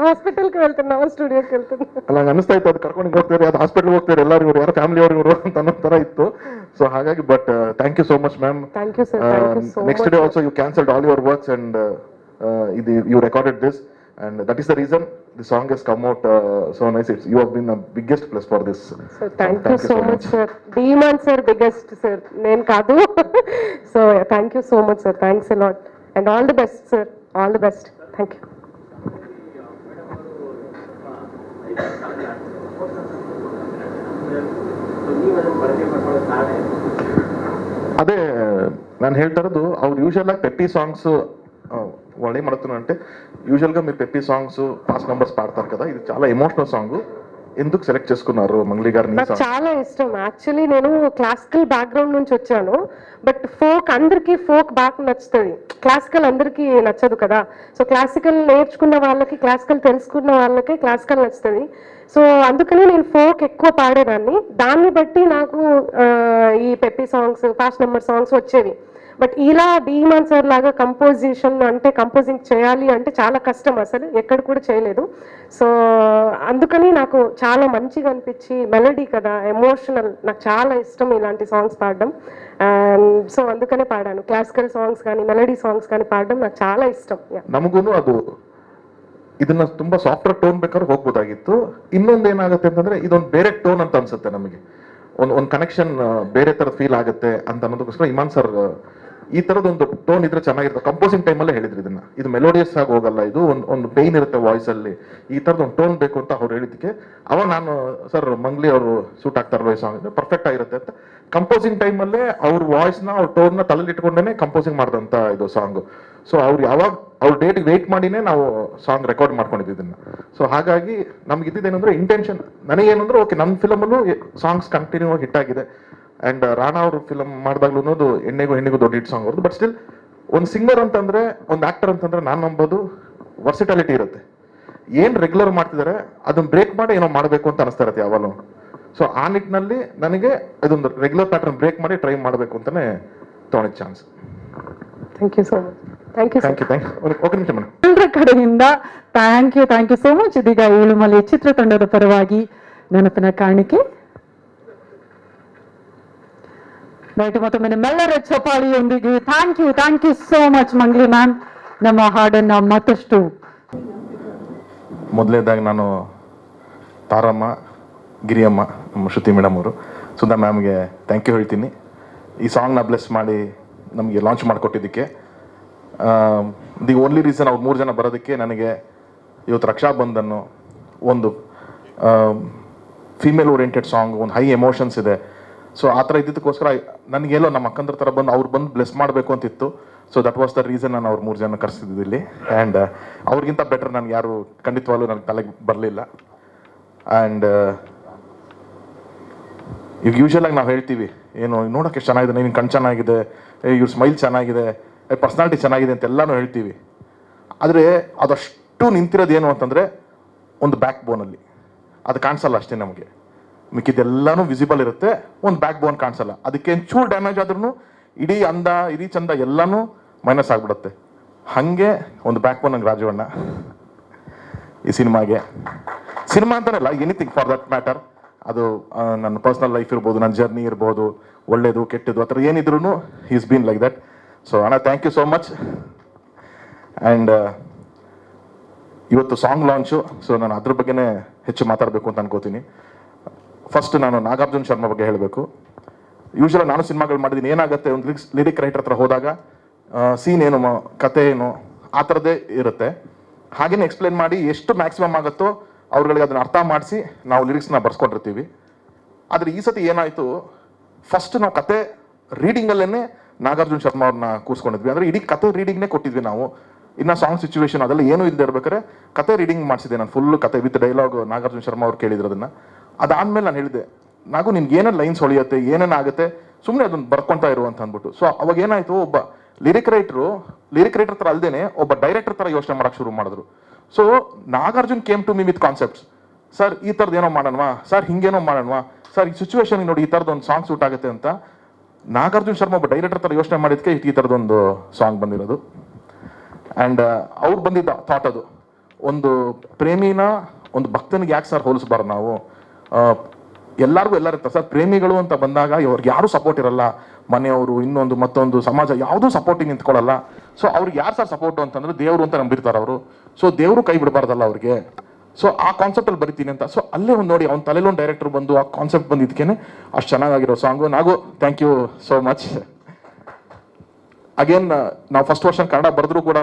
హాస్పిటల్ కి వెళ్తున్నామా స్టూడియోకి వెళ్తున్నామా ಅಲ್ಲ ನಂಗೆ ಅನಿಸ್ತಾ ಇತ್ತು ಅದು ಕರ್ಕೊಂಡು ಹೋಗ್ತಾರೆ ಅದು ಹಾಸ್ಪಿಟಲ್ ಹೋಗ್ತಾರೆ ಎಲ್ಲರೂ ಇವರು ಯಾರೋ ಫ್ಯಾಮಿಲಿ ಅವ್ರು ಇವರು ಅಂತ ಅನ್ನೋ ತರ ಇತ್ತು ಸೊ ಹಾಗಾಗಿ but thank you so much ma'am thank you sir thank you so next day also you cancelled all your works and ಇದು you recorded this and that is the reason the song is come out so nice it's you have been the biggest plus for this so thank you so much sir D Imman sir biggest sir నేను కాదు so thank you so much sir thanks lot and all the best sir all the best thank you అదే ನಾನು ಹೇಳ್ತಾ ಇರೋದು ಅವ್ರು usual ಆಗಿ peppy వాళ్ళు ఏమడుతున్నా అంటే యూజువల్గా మీరు పెప్పి సాంగ్స్ ఫాస్ట్ నెంబర్స్ పాడతారు కదా ఇది చాలా ఎమోషనల్ సాంగ్ ఎందుకు సెలెక్ట్ చేసుకున్నారు మంగ్లీ గారిని? నాకు చాలా ఇష్టం. యాక్చువల్లీ నేను క్లాసికల్ బ్యాక్గ్రౌండ్ నుంచి వచ్చాను. బట్ ఫోక్ అందరికీ ఫోక్ బాగా నచ్చుతుంది. క్లాసికల్ అందరికీ నచ్చదు కదా. సో క్లాసికల్ నేర్చుకున్న వాళ్ళకి క్లాసికల్ తెలుసుకున్న వాళ్ళకి క్లాసికల్ నచ్చుతుంది. సో అందుకని నేను ఫోక్ ఎక్కువ పాడేదాన్ని. దాన్ని బట్టి నాకు ఈ peppy songs fast number songs వచ్చేవి. బట్ ఇలా డీమాన్ సార్ లాగా కంపోజిషన్ అంటే కంపోజింగ్ చేయాలి అంటే చాలా కష్టం అసలు ఎక్కడ కూడా చేయలేదు సో అందుకని నాకు చాలా మంచిగా అనిపించి మెలడీ కదా ఎమోషనల్ నాకు చాలా ఇష్టం ఇలాంటి సాంగ్స్ పాడడం అండ్ సో అందుకనే పాడాను క్లాసికల్ సాంగ్స్ కానీ మెలడీ సాంగ్స్ కానీ పాడడం నాకు చాలా ఇష్టం Yeah. ನಮಗೂನು ಅದು ಇದನ್ನ ತುಂಬಾ ಸಾಫ್ಟ್ವೇರ್ ಟೋನ್ ಬೇಕಾದ್ರೆ ಹೋಗ್ಬೋದಾಗಿತ್ತು ಇನ್ನೊಂದು ಏನಾಗುತ್ತೆ ಅಂತಂದ್ರೆ ಇದೊಂದು ಬೇರೆ ಟೋನ್ ಅಂತ ಅನ್ಸುತ್ತೆ ನಮಗೆ ಒಂದು ಒಂದು ಕನೆಕ್ಷನ್ ಬೇರೆ ತರ ಫೀಲ್ ಆಗುತ್ತೆ ಅಂತ ಅನ್ನೋದಕ್ಕೋಸ್ಕರ ಇಮಾನ್ ಸರ್ ಈ ತರದೊಂದು ಟೋನ್ ಇದ್ರೆ ಚೆನ್ನಾಗಿರುತ್ತೆ. ಕಂಪೋಸಿಂಗ್ ಟೈಮಲ್ಲೇ ಹೇಳಿದ್ರು ಇದನ್ನ. ಇದು ಮೆಲೋಡಿಯಸ್ ಆಗಿ ಹೋಗಲ್ಲ, ಇದು ಒಂದು ಒಂದು ಪೇನ್ ಇರುತ್ತೆ ವಾಯ್ಸ್ ಅಲ್ಲಿ. ಈ ತರದ ಒಂದು ಟೋನ್ ಬೇಕು ಅಂತ ಅವ್ರು ಹೇಳಿದಕ್ಕೆ ಅವಾಗ ನಾನು ಸರ್ ಮಂಗ್ಲಿ ಅವರು ಸೂಟ್ ಆಗ್ತಾರಲ್ಲ ಈ ಸಾಂಗ್ ಪರ್ಫೆಕ್ಟ್ ಆಗಿರುತ್ತೆ ಅಂತ. ಕಂಪೋಸಿಂಗ್ ಟೈಮಲ್ಲೇ ಅವ್ರ ವಾಯ್ಸ್ನ ಅವ್ರ ಟೋನ್ನ ಇಟ್ಕೊಂಡೇನೆ ಕಂಪೋಸಿಂಗ್ ಮಾಡಿದಂತ ಇದು ಸಾಂಗ್ ಸೊ ಅವ್ರು ಯಾವಾಗ, ಅವ್ರ ಡೇಟ್ ವೇಟ್ ಮಾಡಿನೇ ನಾವು ಸಾಂಗ್ ರೆಕಾರ್ಡ್ ಮಾಡ್ಕೊಂಡಿದ್ದು ಇದನ್ನ. ಸೊ ಹಾಗಾಗಿ ನಮ್ಗೆ ಇದ್ದಿದ್ದೇನಂದ್ರೆ ಇಂಟೆನ್ಷನ್ ನನಗೇನಂದ್ರೆ ಓಕೆ ನನ್ನ ಫಿಲಮಲ್ಲೂ ಸಾಂಗ್ಸ್ ಕಂಟಿನ್ಯೂ ಹಿಟ್ ಆಗಿದೆ. ಅಂಡ್ ರಾಣಾ ಅವರು ಫಿಲಮ್ ಮಾಡಿದಾಗ್ಲೂ ಅನ್ನೋದು ಎಣ್ಣೆಗೂ ಹೆಣ್ಣಿಗೂ ದೊಡ್ಡ ಹಿಟ್ ಸಾಂಗ್ ಅವ್ರದ್ದು ಬಟ್ ಸ್ಟಿಲ್ ಒಂದು ಸಿಂಗರ್ ಅಂತಂದ್ರೆ ಒಂದು ಆಕ್ಟರ್ ಅಂತಂದ್ರೆ ನಾನು ನಂಬೋದು ವರ್ಸಿಟಾಲಿಟಿ ಇರುತ್ತೆ. ಏನ್ ರೆಗ್ಯುಲರ್ ಮಾಡ್ತಿದ್ದಾರೆ ಅದನ್ನ ಬ್ರೇಕ್ ಮಾಡಿ ಏನೋ ಮಾಡಬೇಕು ಅಂತ ಅನಿಸ್ತಾ ಇರುತ್ತೆ ಯಾವಾಗಲೂ. ಸೊ ಆ ನಿಟ್ಟಿನಲ್ಲಿ ನನಗೆ ಇದೊಂದು ರೆಗ್ಯುಲರ್ ಪ್ಯಾಟರ್ನ್ ಬ್ರೇಕ್ ಮಾಡಿ ಟ್ರೈ ಮಾಡಬೇಕು ಅಂತಾನೆ ತಗೊಂಡಿದ್ದ chance thank you so much thank you thank you thank okay ನಿಮಿಷ ಮೇಡಮ್ ಎಲ್ಲರ ಕಡೆಯಿಂದ thank you thank you so much ಇದೀಗ ಏಳುಮಲೆ ಚಿತ್ರತಂಡದ ಪರವಾಗಿ ನೆನಪಿನ ಕಾಣಿಕೆ. ದಯವಿಟ್ಟು ಮತ್ತೊಮ್ಮೆ ನಿಮ್ಮೆಲ್ಲರ ಚಪಾಳಿಯೊಂದಿಗೆ thank you thank you so much Mangli ma'am ನಮ್ಮ ಹಾಡನ್ನ ಮತ್ತಷ್ಟು ಮೊದಲೇದಾಗಿ ನಾನು ತಾರಮ್ಮ, ಗಿರಿಯಮ್ಮ, ನಮ್ಮ ಶ್ರುತಿ ಮೇಡಮ್ ಅವರು. ಸುಧಾ ಮ್ಯಾಮ್ಗೆ ಥ್ಯಾಂಕ್ ಯು ಹೇಳ್ತೀನಿ. ಈ ಸಾಂಗ್ನ ಬ್ಲೆಸ್ ಮಾಡಿ ನಮಗೆ ಲಾಂಚ್ ಮಾಡಿಕೊಟ್ಟಿದ್ದಕ್ಕೆ. ದಿ ಓನ್ಲಿ ರೀಸನ್ ಅವ್ರು ಮೂರು ಜನ ಬರೋದಕ್ಕೆ ನನಗೆ ಇವತ್ತು ರಕ್ಷಾಬಂಧನ್ನು ಒಂದು ಫೀಮೇಲ್ ಓರಿಯೆಂಟೆಡ್ ಸಾಂಗ್ ಒಂದು ಹೈ ಎಮೋಷನ್ಸ್ ಇದೆ. ಸೊ ಆ ಥರ ಇದ್ದಿದ್ದಕ್ಕೋಸ್ಕರ ನನಗೆಲ್ಲೋ ನಮ್ಮ ಅಕ್ಕಂದ್ರ ಥರ ಬಂದು ಅವ್ರು ಬಂದು ಬ್ಲೆಸ್ ಮಾಡಬೇಕು ಅಂತಿತ್ತು so that was the reason ನಾನು ಅವ್ರು ಮೂರು ಜನ ಕರೆಸಿದ್ದು ಇಲ್ಲಿ. ಆ್ಯಂಡ್ ಅವ್ರಿಗಿಂತ ಬೆಟರ್ ನನಗೆ ಯಾರು ಖಂಡಿತವಾಗ್ಲೂ ನನಗೆ ತಲೆಗೆ ಬರಲಿಲ್ಲ. ಆ್ಯಂಡ್ ಈಗ ಯೂಶಲ್ ನಾವು ಹೇಳ್ತೀವಿ, ಏನು ನೋಡೋಕೆ ಎಷ್ಟು ಚೆನ್ನಾಗಿದೆ ನಿನ್ನ ಕಣ್ಣು ಚೆನ್ನಾಗಿದೆ ಇವ್ರ ಸ್ಮೈಲ್ ಚೆನ್ನಾಗಿದೆ ಪರ್ಸ್ನಾಲಿಟಿ ಚೆನ್ನಾಗಿದೆ ಅಂತೆಲ್ಲನೂ ಹೇಳ್ತೀವಿ. ಆದರೆ, ಅದಷ್ಟು ನಿಂತಿರೋದು ಏನು ಅಂತಂದರೆ, ಒಂದು ಬ್ಯಾಕ್ ಬೋನಲ್ಲಿ ಅದು ಕಾಣಿಸಲ್ಲ ಅಷ್ಟೇ ನಮಗೆ. ಮಿಕ್ಕಿದೆಲ್ಲನೂ ವಿಸಿಬಲ್ ಇರುತ್ತೆ. ಒಂದು ಬ್ಯಾಕ್ ಬೋನ್ ಕಾಣಿಸಲ್ಲ. ಅದಕ್ಕೆ ಚೂರು ಡ್ಯಾಮೇಜ್ ಆದ್ರೂ ಇಡೀ ಅಂದ, ಇಡೀ ಚಂದ ಎಲ್ಲಾನು ಮೈನಸ್ ಆಗ್ಬಿಡುತ್ತೆ. ಹಾಗೆ ಒಂದು ಬ್ಯಾಕ್ ಬೋನ್ ನಂಗೆ ರಾಜವಣ್ಣ. ಈ ಸಿನಿಮಾಗೆ. ಸಿನಿಮಾ ಅಂತಾನಲ್ಲ ಎನಿಥಿಂಗ್ ಫಾರ್ ದಟ್ ಮ್ಯಾಟರ್ ಅದು ನನ್ನ ಪರ್ಸನಲ್ ಲೈಫ್ ಇರ್ಬೋದು, ನನ್ನ ಜರ್ನಿ ಇರ್ಬೋದು, ಒಳ್ಳೇದು ಕೆಟ್ಟದ್ದು ಆ ಥರ ಏನಿದ್ರು is been like that so ಅಣ್ಣ thank you so much and ಇವತ್ತು ಸಾಂಗ್ ಲಾಂಚು ಸೊ ನಾನು ಅದ್ರ ಬಗ್ಗೆನೇ ಹೆಚ್ಚು ಮಾತಾಡಬೇಕು ಅಂತ ಅನ್ಕೋತೀನಿ. ಫಸ್ಟ್ ನಾನು ನಾಗಾರ್ಜುನ್ ಶರ್ಮಾ ಬಗ್ಗೆ ಹೇಳಬೇಕು. ಯೂಶಲಿ ನಾನು ಸಿನಿಮಾಗಳು ಮಾಡಿದ್ದೀನಿ. ಏನಾಗುತ್ತೆ ಒಂದು ಲಿರಿಕ್ಸ್ ಲಿರಿಕ್ ರೈಟರ್ ಹತ್ರ ಹೋದಾಗ ಸೀನ್ ಏನು ಕತೆ ಏನು, ಆ ಥರದ್ದೇ ಇರುತ್ತೆ. ಹಾಗೇನೆ ಎಕ್ಸ್ಪ್ಲೇನ್ ಮಾಡಿ ಎಷ್ಟು ಮ್ಯಾಕ್ಸಿಮಮ್ ಆಗುತ್ತೋ ಅವ್ರುಗಳಿಗೆ ಅದನ್ನು ಅರ್ಥ ಮಾಡಿಸಿ ನಾವು ಲಿರಿಕ್ಸ್ನ ಬರ್ಸ್ಕೊಂಡಿರ್ತೀವಿ. ಆದರೆ ಈ ಸತಿ ಏನಾಯಿತು ಫಸ್ಟ್ ನಾವು ಕತೆ ರೀಡಿಂಗಲ್ಲೇ ನಾಗಾರ್ಜುನ್ ಶರ್ಮಾ ಅವ್ರನ್ನ ಕೂರಿಸ್ಕೊಂಡಿದ್ವಿ. ಅಂದರೆ ಇಡೀ ಕತೆ ರೀಡಿಂಗ್ನೇ ಕೊಟ್ಟಿದ್ವಿ ನಾವು. ಇನ್ನು ಸಾಂಗ್ ಸಿಚುವೇಶನ್ ಅದೆಲ್ಲ ಏನೂ ಇಲ್ಲದೆ ಇರ್ಬೇಕಾದ್ರೆ ಕತೆ ರೀಡಿಂಗ್ ಮಾಡಿಸಿದೆ ನಾನು. ಫುಲ್ ಕತೆ ವಿತ್ ಡೈಲಾಗ್ ನಾಗಾರ್ಜುನ್ ಶರ್ಮಾ ಅವ್ರು ಕೇಳಿದ್ರು ಅದನ್ನ. ಅದಾದ್ಮೇಲೆ ನಾನು ಹೇಳಿದೆ, ನಾಗು, ನಿನ್ಗೆ ಏನೇನು ಲೈನ್ಸ್ ಹೊಳಿಯುತ್ತೆ, ಏನೇನು ಆಗುತ್ತೆ ಸುಮ್ಮನೆ ಅದನ್ನು ಬರ್ಕೊಂತಾ ಇರು ಅಂತ ಅಂದ್ಬಿಟ್ಟು. ಸೊ ಅವಾಗ ಏನಾಯ್ತು, ಒಬ್ಬ ಲಿರಿಕ್ ರೈಟ್ರು ಲಿರಿಕ್ ರೈಟರ್ ಥರ ಅಲ್ದೇನೆ ಒಬ್ಬ ಡೈರೆಕ್ಟರ್ ಥರ ಯೋಚನೆ ಮಾಡೋಕೆ ಶುರು ಮಾಡಿದ್ರು. So Nagarjun came to me with concepts sir, ಈ ಥರದ್ದು ಏನೋ ಮಾಡೋಣವಾ? ಸರ್, ಹಿಂಗೇನೋ ಮಾಡೋಣವಾ? ಸರ್, ಈ ಸಿಚುವೇಶನ್ ನೋಡಿ ಈ ಥರದ್ದು ಒಂದು ಸಾಂಗ್ ಸೂಟ್ ಆಗುತ್ತೆ ಅಂತ. ನಾಗಾರ್ಜುನ್ ಶರ್ಮಾ ಒಬ್ಬ ಡೈರೆಕ್ಟರ್ ಥರ ಯೋಚನೆ ಮಾಡಿದ್ಕೆ ಈ ಥರದೊಂದು ಸಾಂಗ್ ಬಂದಿರೋದು. ಆ್ಯಂಡ್ ಅವ್ರು ಬಂದಿದ್ದ ಥಾಟ್ ಅದು. ಒಂದು ಪ್ರೇಮಿನ, ಒಂದು ಭಕ್ತನಿಗೆ ಯಾಕೆ ಸರ್ ಹೋಲಿಸ್ಬಾರ್ದು ನಾವು? ಎಲ್ಲರಿಗೂ ಎಲ್ಲರೂ ಇರ್ತಾರೆ ಸರ್, ಪ್ರೇಮಿಗಳು ಅಂತ ಬಂದಾಗ ಇವ್ರಿಗೆ ಯಾರೂ ಸಪೋರ್ಟ್ ಇರಲ್ಲ. ಮನೆಯವರು, ಇನ್ನೊಂದು, ಮತ್ತೊಂದು, ಸಮಾಜ ಯಾವುದೂ ಸಪೋರ್ಟಿಗೆ ನಿಂತ್ಕೊಳ್ಳಲ್ಲ. ಸೊ ಅವ್ರಿಗೆ ಯಾರು ಸರ್ ಸಪೋರ್ಟ್ ಅಂತಂದ್ರೆ ದೇವರು ಅಂತ ನಂಬಿರ್ತಾರೆ ಅವರು. ಸೊ ದೇವರು ಕೈ ಬಿಡಬಾರ್ದಲ್ಲ ಅವ್ರಿಗೆ. ಸೊ ಆ ಕಾನ್ಸೆಪ್ಟಲ್ಲಿ ಬರಿತೀನಿ ಅಂತ. ಸೊ ಅಲ್ಲೇ ಒಂದು ನೋಡಿ, ಅವ್ನ ತಲೆಲೊಂದು ಡೈರೆಕ್ಟರ್ ಬಂದು ಆ ಕಾನ್ಸೆಪ್ಟ್ ಬಂದಿದ್ದಕ್ಕೇನೆ ಅಷ್ಟು ಚೆನ್ನಾಗಿರೋ song Nagu thank you so much again ನಾವು ಫಸ್ಟ್ ವರ್ಷನ್ ಕನ್ನಡ ಬರೆದ್ರು ಕೂಡ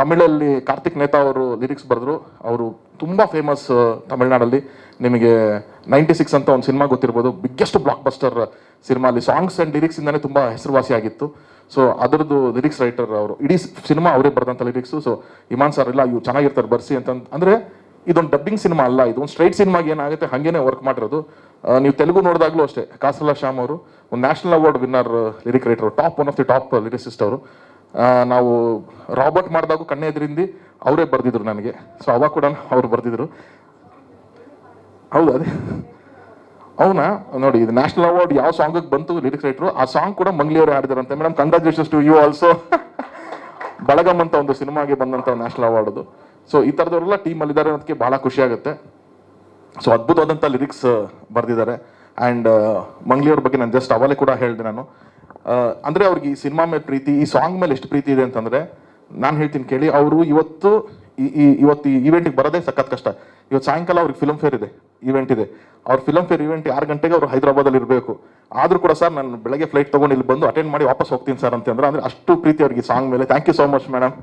ತಮಿಳಲ್ಲಿ ಕಾರ್ತಿಕ್ ನೇತಾ ಅವರು ಲಿರಿಕ್ಸ್ ಬರೆದ್ರು. ಅವರು ತುಂಬ ಫೇಮಸ್ ತಮಿಳ್ನಾಡಲ್ಲಿ. ನಿಮಗೆ ನೈಂಟಿ ಸಿಕ್ಸ್ ಅಂತ ಒಂದು ಸಿನಿಮಾ ಗೊತ್ತಿರ್ಬೋದು. ಬಿಗ್ಗೆಸ್ಟ್ ಬ್ಲಾಕ್ ಬಸ್ಟರ್ ಸಿನಿಮಾ ಅಲ್ಲಿ ಸಾಂಗ್ಸ್ ಆ್ಯಂಡ್ ಲಿರಿಕ್ಸ್ ಇಂದಾನೆ ತುಂಬ ಹೆಸರುವಾಸಿಯಾಗಿತ್ತು ಸೊ ಅದರದ್ದು ಲಿರಿಕ್ಸ್ ರೈಟರ್ ಅವರು. ಇಡೀ ಸಿನಿಮಾ ಅವರೇ ಬರೆದಂಥ ಲಿರಿಕ್ಸು ಸೊ ಇಮಾನ್ ಸರ್ ಇಲ್ಲ ಇವು ಚೆನ್ನಾಗಿರ್ತಾರೆ, ಬರ್ಸಿ ಅಂತ ಅಂದರೆ ಇದೊಂದು ಡಬ್ಬಿಂಗ್ ಸಿನಿಮಾ ಅಲ್ಲ, ಇದು ಒಂದು ಸ್ಟ್ರೈಟ್ ಸಿನಿಮಾಗೆ ಏನಾಗುತ್ತೆ ಹಾಗೇನೆ ವರ್ಕ್ ಮಾಡಿರೋದು. ನೀವು ತೆಲುಗು ನೋಡಿದಾಗಲೂ ಅಷ್ಟೇ ಕಾಸಲ ಶ್ಯಾಮ್ ಅವರು, ಒಂದು national award winner lyric writer top one of the top lyricist ಅವರು. ನಾವು ರಾಬರ್ಟ್ ಮಾಡಿದಾಗ ಕಣ್ಣೆ ಎದ್ರಿಂದ, ಅವರೇ ಬರೆದಿದ್ರು ನನಗೆ. ಸೊ ಅವಾಗ ಕೂಡ ಅವ್ರು ಬರೆದಿದ್ರು. ಹೌದು, ಅದೇ. ಅವನ, ನೋಡಿ, ಇದು ನ್ಯಾಷನಲ್ ಅವಾರ್ಡ್ ಯಾವ ಸಾಂಗಿಗೆ ಬಂತು ಲಿರಿಕ್ಸ್ ರೈಟ್ರು ಆ ಸಾಂಗ್ ಕೂಡ ಮಂಗ್ಲಿಯವರು ಹಾಡಿದಾರಂತೆ madam congratulations to you also Balagam ಅಂತ ಒಂದು ಸಿನಿಮಾಗೆ ಬಂದಂತ ನ್ಯಾಷನಲ್ ಅವಾರ್ಡ್ ಅದು. ಸೊ ಈ ಥರದವರೆಲ್ಲ ಟೀಮ್ ಅಲ್ಲಿದ್ದಾರೆ ಅನ್ನೋದಕ್ಕೆ ಬಹಳ ಖುಷಿ ಆಗುತ್ತೆ. ಸೊ ಅದ್ಭುತವಾದಂಥ ಲಿರಿಕ್ಸ್ ಬರೆದಿದ್ದಾರೆ. ಆ್ಯಂಡ್ ಮಂಗ್ಲಿಯವ್ರ ಬಗ್ಗೆ ನಾನು ಜಸ್ಟ್ ಅವಲೇ ಕೂಡ ಹೇಳಿದೆ ನಾನು. ಅಂದ್ರೆ ಅವ್ರಿಗೆ ಈ ಸಿನಿಮಾ ಮೇಲೆ ಪ್ರೀತಿ, ಈ ಸಾಂಗ್ ಮೇಲೆ ಎಷ್ಟು ಪ್ರೀತಿ ಇದೆ ಅಂತಂದ್ರೆ ನಾನು ಹೇಳ್ತೀನಿ ಕೇಳಿ, ಅವರು ಇವತ್ತು ಈ ಇವತ್ತು ಈ ಇವೆಂಟಿಗೆ ಬರೋದೇ ಸಖತ್ ಕಷ್ಟ. ಇವತ್ತು ಸಾಯಂಕಾಲ ಅವ್ರಿಗೆ ಫಿಲಮ್ ಫೇರ್ ಇದೆ ಇವೆಂಟ್ ಇದೆ. ಅವ್ರ ಫಿಲಮ್ ಫೇರ್ ಇವೆಂಟ್ ಆರು ಗಂಟೆಗೆ ಅವ್ರು ಹೈದರಾಬಾದಲ್ಲಿ ಇರಬೇಕು. ಆದ್ರೂ ಕೂಡ ಸರ್, ನಾನು ಬೆಳಗ್ಗೆ ಫ್ಲೈಟ್ ತೊಗೊಂಡು ಇಲ್ಲಿ ಬಂದು ಅಟೆಂಡ್ ಮಾಡಿ ವಾಪಸ್ ಹೋಗ್ತೀನಿ ಸರ್ ಅಂತ ಅಂದ್ರೆ ಅಂದ್ರೆ ಅಷ್ಟು ಪ್ರೀತಿ ಅವ್ರಿಗೆ ಸಾಂಗ್ ಮೇಲೆ. Thank you so much madam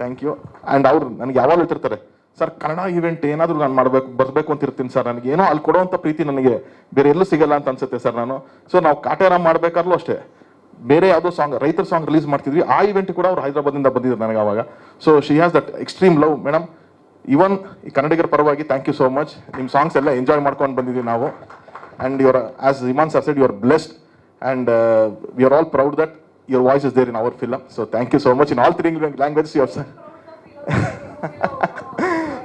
thank you and ಅವ್ರು ನನಗೆ ಯಾವಾಗ ಹೇಳ್ತಿರ್ತಾರೆ, ಸರ್, ಕನ್ನಡ ಈವೆಂಟ್ ಏನಾದರೂ ನಾನು ಮಾಡಬೇಕು, ಬರಬೇಕು ಅಂತ ಇರ್ತೀನಿ ಸರ್. ನನಗೆ ಏನೋ ಅಲ್ಲಿ ಕೊಡುವಂಥ ಪ್ರೀತಿ ನನಗೆ. ಬೇರೆ ಎಲ್ಲೂ ಸಿಗಲ್ಲ ಅಂತ ಅನ್ಸುತ್ತೆ ಸರ್ ನಾನು. ಸೊ ನಾವು ಕಾಟೇರ ಮಾಡ್ಬೇಕಾದ್ರೂ ಅಷ್ಟೇ. ಬೇರೆ ಯಾವುದೋ ಸಾಂಗ್ ರೈತರ ಸಾಂಗ್ ರಿಲೀಸ್ ಮಾಡ್ತಿದ್ವಿ ಆ ಇವೆಂಟ್ ಕೂಡ ಅವ್ರು ಹೈದರಾಬಾದಿಂದ ಬಂದಿದ್ರು ನನಗೆ ಅವಾಗ so she has that extreme love madam even ಈ ಕನ್ನಡಿಗರ ಪರವಾಗಿ ಥ್ಯಾಂಕ್ ಯು ಸೋ ಮಚ್ ನಿಮ್ಮ ಸಾಂಗ್ಸ್ ಎಲ್ಲ ಎಂಜಾಯ್ ಮಾಡ್ಕೊಂಡು ಬಂದಿದ್ದೀವಿ ನಾವು and your as Imman sir said you are blessed and we are all proud that your voice is there in our film so thank you so much in all three language your sir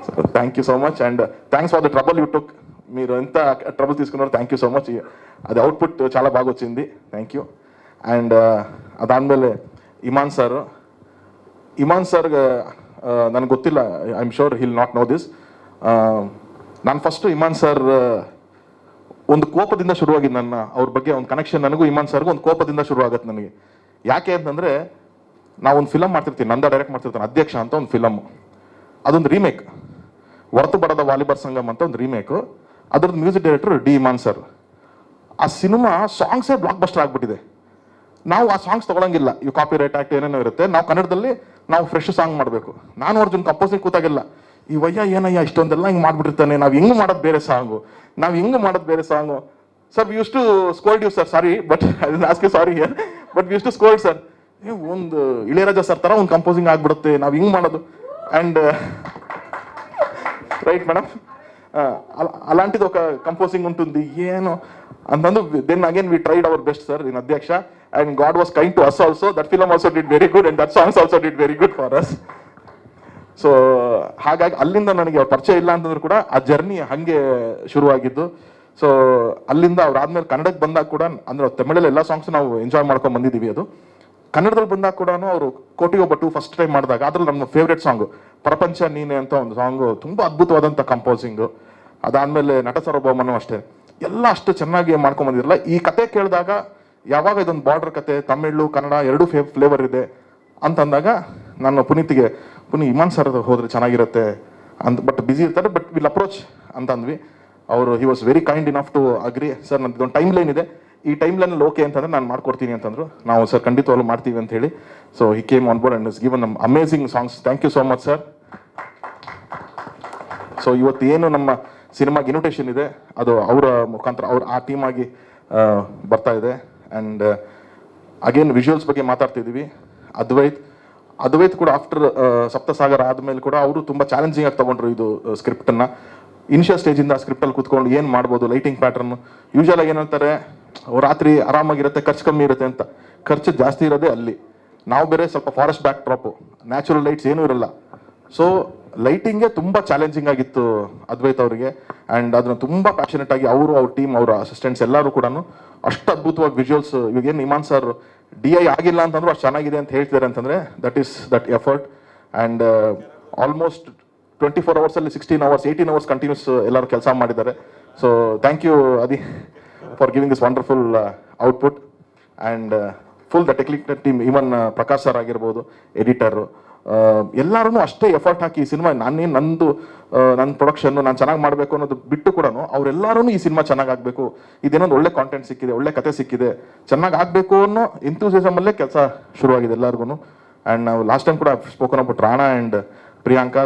so thank you so much and thanks for the trouble you took మీరు ఎంత trouble తీసుకున్నారో thank you so much అది output చాలా బాగా వచ్చింది thank you and ಅದಾದಮೇಲೆ ಇಮಾನ್ sir ಇಮಾನ್ ಸರ್ಗೆ ನನಗೆ ಗೊತ್ತಿಲ್ಲ I am sure he'll not know this ನಾನು ಫಸ್ಟು ಇಮಾನ್ ಸರ್ ಒಂದು ಕೋಪದಿಂದ ಶುರುವಾಗಿದ್ದು ನನ್ನ, ಅವ್ರ ಬಗ್ಗೆ ಒಂದು ಕನೆಕ್ಷನ್ ನನಗೂ ಇಮಾನ್ ಸರ್ಗೂ ಒಂದು ಕೋಪದಿಂದ ಶುರು ಆಗುತ್ತೆ ನನಗೆ. ಯಾಕೆ ಅಂತಂದರೆ ಒಂದು ಫಿಲಮ್ ಮಾಡ್ತಿರ್ತೀನಿ ನಂದ ಡೈರೆಕ್ಟ್ ಮಾಡ್ತಿರ್ತಾನೆ, ಅಧ್ಯಕ್ಷ ಅಂತ ಒಂದು ಫಿಲಮ್ ಅದೊಂದು ರೀಮೇಕ್ ಹೊರತು ಬಡದ ವಾಲಿಬಾಲ್ ಸಂಗಮ್ ಅಂತ ಒಂದು ರೀಮೇಕು ಅದ್ರದ್ದು music director D Imman sir ಆ ಸಿನಿಮಾ ಸಾಂಗ್ಸೇ ಬ್ಲಾಕ್ ಬಸ್ಟರ್ ಆಗ್ಬಿಟ್ಟಿದೆ. ನಾವು ಆ ಸಾಂಗ್ಸ್ ತಗೊಳಂಗಿಲ್ಲ ಇವು ಕಾಪಿ ರೈಟ್ ಆಕ್ಟ್ ಏನೇನೋ ಇರುತ್ತೆ ನಾವು ಕನ್ನಡದಲ್ಲಿ ನಾವು ಫ್ರೆಶ್ ಸಾಂಗ್ ಮಾಡಬೇಕು ನಾನು ಅರ್ಜುನ್ ಕಂಪೋಸಿಂಗ್ ಕೂತಾಗಿಲ್ಲ ಈ ವಯ್ಯ ಏನಯ್ಯ ಇಷ್ಟೊಂದೆಲ್ಲ ಹಿಂಗೆ ಮಾಡ್ಬಿಟ್ಟಿರ್ತಾನೆ ನಾವು ಹೆಂಗ್ ಮಾಡೋದು ಬೇರೆ ಸಾಂಗು ನಾವು ಹೆಂಗ್ ಮಾಡೋದು ಬೇರೆ song sir used to scold you sir sorry but ಆಸ್ಕೆ sorry but used to scold sir ಒಂದು ಇಳೆಯರಾಜ ಸರ್ ತರ ಒಂದು ಕಂಪೋಸಿಂಗ್ ಆಗ್ಬಿಡುತ್ತೆ ನಾವು ಹಿಂಗ್ ಮಾಡೋದು ಅಂಡ್ ರೈಟ್ ಮೇಡಮ್ అలాంటిది ఒక కంపోజింగ్ ఉంటుంది ಏನು ಅಂತಂದು then again we tried our best sir in Adhyaksha. And God was kind to us also that film also did very good and that songs also did very good for us so ಹಾಗಾಗಿ ಅಲ್ಲಿಂದ ನನಗೆ ಅವ್ರ ಪರಿಚಯ ಇಲ್ಲ ಅಂತಂದ್ರು ಕೂಡ ಆ journey ಹಂಗೆ ಶುರುವಾಗಿದ್ದು. ಸೊ ಅಲ್ಲಿಂದ ಅವ್ರು ಆದ್ಮೇಲೆ ಕನ್ನಡಕ್ಕೆ ಬಂದಾಗ ಕೂಡ ಅಂದ್ರೆ ತಮಿಳಲ್ಲಿ ಎಲ್ಲ ಸಾಂಗ್ಸ್ ನಾವು ಎಂಜಾಯ್ ಮಾಡ್ಕೊಂಡು ಬಂದಿದ್ದೀವಿ ಅದು. ಕನ್ನಡದಲ್ಲಿ ಬಂದಾಗ ಕೂಡ ಅವರು ಕೋಟಿ ಒಬ್ಬ ಟು ಫಸ್ಟ್ ಟೈಮ್ ಮಾಡಿದಾಗ ಅದ್ರಲ್ಲಿ ನಮ್ಮ ಫೇವ್ರೆಟ್ ಸಾಂಗ್ ಪ್ರಪಂಚ ನೀನೆ ಅಂತ ಒಂದು ಸಾಂಗ್ ತುಂಬಾ ಅದ್ಭುತವಾದಂಥ ಕಂಪೋಸಿಂಗ್ ಅದಾದ್ಮೇಲೆ ನಟ ಸಾರ್ವಭೌಮನು ಅಷ್ಟೇ. ಎಲ್ಲ ಅಷ್ಟು ಚೆನ್ನಾಗಿ ಮಾಡ್ಕೊಂಡ್ ಬಂದಿರಲ್ಲ ಈ ಕತೆ ಕೇಳಿದಾಗ ಯಾವಾಗ ಇದೊಂದು ಬಾರ್ಡರ್ ಕತೆ, ತಮಿಳು, ಕನ್ನಡ ಎರಡೂ ಫ್ಲೇವರ್ ಇದೆ ಅಂತಂದಾಗ ನಾನು ಪುನೀತ್ಗೆ, ಪುನಿ, ಇಮಾನ್ ಸರ್ ಹೋದ್ರೆ ಚೆನ್ನಾಗಿರುತ್ತೆ ಅಂತ ಬಟ್ ಬಿಸಿ ಇರ್ತಾರೆ ಬಟ್ ವಿಲ್ ಅಪ್ರೋಚ್ ಅಂತ ಅಂದ್ವಿ. ಅವರು he was very kind enough to agree sir ಒಂದು ಟೈಮ್ ಲೈನ್ ಇದೆ. ಈ ಟೈಮ್ ಲೈನ್ ಓಕೆ ಅಂತಂದ್ರೆ ನಾನು ಮಾಡ್ಕೊಡ್ತೀನಿ ಅಂತಂದ್ರು. ನಾವು ಸರ್ ಖಂಡಿತವಾಗ್ಲೂ ಮಾಡ್ತೀವಿ ಅಂತ ಹೇಳಿ. So he came on board and is given amazing songs thank you so much sir so ಇವತ್ತು ಏನು ನಮ್ಮ ಸಿನಿಮಾಗೆ ಇನ್ವಿಟೇಷನ್ ಇದೆ. ಅದು ಅವರ ಮುಖಾಂತರ ಅವ್ರ ಆ ಟೀಮ್ ಆಗಿ ಬರ್ತಾ ಇದೆ. ಆ್ಯಂಡ್ ಅಗೇನ್ ವಿಜುವಲ್ಸ್ ಬಗ್ಗೆ ಮಾತಾಡ್ತಿದ್ದೀವಿ ಅದ್ವೈತ್ ಅದ್ವೈತ್ ಕೂಡ ಆಫ್ಟರ್ ಸಪ್ತಸಾಗರ ಆದಮೇಲೆ ಕೂಡ ಅವರು ತುಂಬ ಚಾಲೆಂಜಿಂಗ್ ಆಗಿ ತಗೊಂಡ್ರು ಇದು ಸ್ಕ್ರಿಪ್ಟನ್ನು ಇನಿಷಿಯಲ್ ಸ್ಟೇಜಿಂದ ಇಂದ ಸ್ಕ್ರಿಪ್ಟ್ ಅಲ್ಲಿ ಕುತ್ಕೊಂಡು ಏನ್ ಮಾಡ್ಬೋದು ಲೈಟಿಂಗ್ ಪ್ಯಾಟರ್ನ್ ಯೂಶಲ್ ಆಗಿ ಏನಂತಾರೆ ರಾತ್ರಿ ಆರಾಮಾಗಿರುತ್ತೆ, ಖರ್ಚು ಕಮ್ಮಿ ಇರುತ್ತೆ ಅಂತ. ಖರ್ಚು ಜಾಸ್ತಿ ಇರೋದೇ ಅಲ್ಲಿ. ನಾವು ಬೇರೆ ಸ್ವಲ್ಪ forest backdrop natural lights ಏನೂ ಇರಲ್ಲ. ಸೊ ಲೈಟಿಂಗ್ಗೆ ತುಂಬಾ ಚಾಲೆಂಜಿಂಗ್ ಆಗಿತ್ತು ಅದ್ವೈತ್ ಅವರಿಗೆ. ಆ್ಯಂಡ್ ಅದನ್ನ ತುಂಬಾ ಪ್ಯಾಷನೆಟ್ ಆಗಿ ಅವರು, ಅವ್ರ ಟೀಮ್ ಅವರ ಅಸಿಸ್ಟೆಂಟ್ಸ್ ಎಲ್ಲರೂ ಕೂಡ ಅಷ್ಟು ಅದ್ಭುತವಾಗಿ ವಿಜುವಲ್ಸ್ ಇವಾಗ ಏನು ಇಮಾನ್ ಸರ್ ಡಿ ಐ ಆಗಿಲ್ಲ ಅಂತಂದ್ರೆ ಅಷ್ಟು ಚೆನ್ನಾಗಿದೆ ಅಂತ ಹೇಳ್ತಿದ್ದಾರೆ ಅಂತಂದ್ರೆ that is that effort and almost twenty four hours ಅಲ್ಲಿ sixteen hours eighteen hours continues ಎಲ್ಲರೂ ಕೆಲಸ ಮಾಡಿದ್ದಾರೆ. So thank you Adi for giving this wonderful output and full the technic team even Prakash sir ಆಗಿರ್ಬೋದು editor ಎಲ್ಲರೂ ಅಷ್ಟೇ effort ಹಾಕಿ ಈ cinema ನಾನೇನು ನಂದು ನನ್ನ ಪ್ರೊಡಕ್ಷನ್ ನಾನು ಚೆನ್ನಾಗಿ ಮಾಡಬೇಕು ಅನ್ನೋದು ಬಿಟ್ಟು ಕೂಡ ಅವರೆಲ್ಲರೂ ಈ ಸಿನಿಮಾ ಚೆನ್ನಾಗಿ ಆಗಬೇಕು. ಇದೇನೊಂದು ಒಳ್ಳೆ ಕಾಂಟೆಂಟ್ ಸಿಕ್ಕಿದೆ, ಒಳ್ಳೆ ಕತೆ ಸಿಕ್ಕಿದೆ, ಚೆನ್ನಾಗಿ ಆಗಬೇಕು ಅನ್ನೋ ಇಂತೂಸಿಸಮಲ್ಲೇ ಕೆಲಸ ಶುರುವಾಗಿದೆ ಎಲ್ಲರಿಗೂ ಆ್ಯಂಡ್ ನಾವು ಲಾಸ್ಟ್ ಟೈಮ್ ಕೂಡ spoken about Rana and Priyanka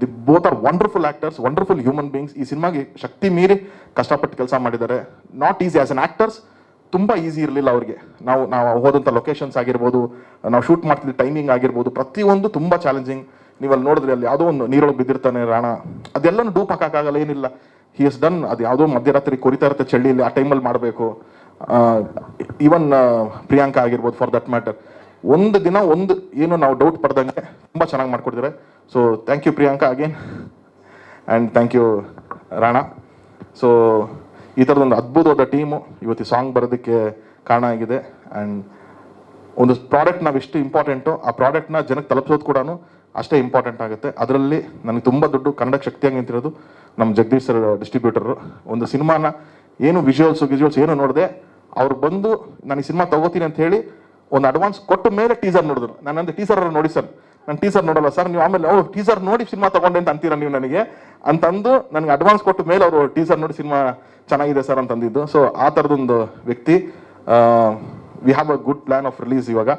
the both are wonderful actors wonderful human beings ಈ ಸಿನಿಮಾಗೆ ಶಕ್ತಿ ಮೀರಿ ಕಷ್ಟಪಟ್ಟು ಕೆಲಸ ಮಾಡಿದ್ದಾರೆ. Not easy as an actors ತುಂಬಾ ಈಸಿ ಇರಲಿಲ್ಲ ಅವ್ರಿಗೆ. ನಾವು ನಾವು ಹೋದಂಥ ಲೊಕೇಶನ್ಸ್ ಆಗಿರ್ಬೋದು, ನಾವು ಶೂಟ್ ಮಾಡ್ತಿದ್ದ ಟೈಮಿಂಗ್ ಆಗಿರ್ಬೋದು, ಪ್ರತಿಯೊಂದು ತುಂಬಾ ಚಾಲೆಂಜಿಂಗ್ ನೀವು ಅಲ್ಲಿ ನೋಡಿದ್ರೆ ಅಲ್ಲಿ ಯಾವುದೋ ಒಂದು ನೀರೊಳಗೆ ಬಿದ್ದಿರ್ತಾನೆ ರಾಣ. ಅದೆಲ್ಲನೂ ಡೂಪ್ ಹಾಕೋಕ್ಕಾಗಲ್ಲ, ಏನಿಲ್ಲ. ಹಿ ಎಸ್ ಡನ್ ಅದು ಯಾವುದೋ ಮಧ್ಯರಾತ್ರಿ ಕೊರಿತಾ ಇರುತ್ತೆ ಚಳ್ಳಿಯಲ್ಲಿ ಆ ಟೈಮಲ್ಲಿ ಮಾಡಬೇಕು. ಈವನ್ ಪ್ರಿಯಾಂಕಾ ಆಗಿರ್ಬೋದು ಫಾರ್ ದಟ್ ಮ್ಯಾಟರ್ ಒಂದು ದಿನ, ಒಂದು ಏನು ನಾವು ಡೌಟ್ ಪಡೆದಂಗೆ ತುಂಬ ಚೆನ್ನಾಗಿ ಮಾಡ್ಕೊಡ್ತಾರೆ so thank you Priyanka again and thank you Rana. So ಈ ಥರದೊಂದು ಅದ್ಭುತವಾದ ಟೀಮು ಇವತ್ತು ಸಾಂಗ್ ಬರೋದಕ್ಕೆ ಕಾರಣ ಆಗಿದೆ. ಆ್ಯಂಡ್ ಒಂದು ಪ್ರಾಡಕ್ಟ್ ನಾವು ಎಷ್ಟು ಇಂಪಾರ್ಟೆಂಟು ಆ ಪ್ರಾಡಕ್ಟ್ನ ಜನಕ್ಕೆ ತಲುಪಿಸೋದು ಕೂಡ ಅಷ್ಟೇ ಇಂಪಾರ್ಟೆಂಟ್ ಆಗುತ್ತೆ. ಅದರಲ್ಲಿ ನನಗೆ ತುಂಬ ದೊಡ್ಡ ಕನ್ನಡ ಶಕ್ತಿಯಾಗಿ ನಿಂತಿರೋದು ನಮ್ಮ ಜಗದೀಶ್ ಸರ್ ಡಿಸ್ಟ್ರಿಬ್ಯೂಟರು ಒಂದು ಸಿನಿಮಾನ ಏನು ವಿಜುವಲ್ಸ್ ವಿಜುವಲ್ಸ್ ಏನು ನೋಡಿದೆ ಅವ್ರು ಬಂದು ನನಗೆ ಸಿನಿಮಾ ತಗೋತೀನಿ ಅಂತ ಹೇಳಿ ಒಂದು ಅಡ್ವಾನ್ಸ್ ಕೊಟ್ಟ ಮೇಲೆ ಟೀಸರ್ ನೋಡಿದ್ರು. ನಾನು ಅಂದರೆ ಟೀಸರ್ ನೋಡಿ ಸರ್. ನಾನು ಟೀಸರ್ ನೋಡಲ್ಲ ಸರ್, ನೀವು ಆಮೇಲೆ ಓ ಟೀಸರ್ ನೋಡಿ ಸಿನಿಮಾ ತಗೊಂಡೆ ಅಂತ ಅಂತೀರ ನೀವು ನನಗೆ? ಅಂತಂದು ನನಗೆ ಅಡ್ವಾನ್ಸ್ ಕೊಟ್ಟ ಮೇಲೆ ಅವರು ಟೀಸರ್ ನೋಡಿ ಸಿನಿಮಾ ಚೆನ್ನಾಗಿದೆ ಸರ್ ಅಂತಂದಿದ್ದು. ಸೊ ಆ ಥರದೊಂದು ವ್ಯಕ್ತಿ we have a good plan of release ಇವಾಗ.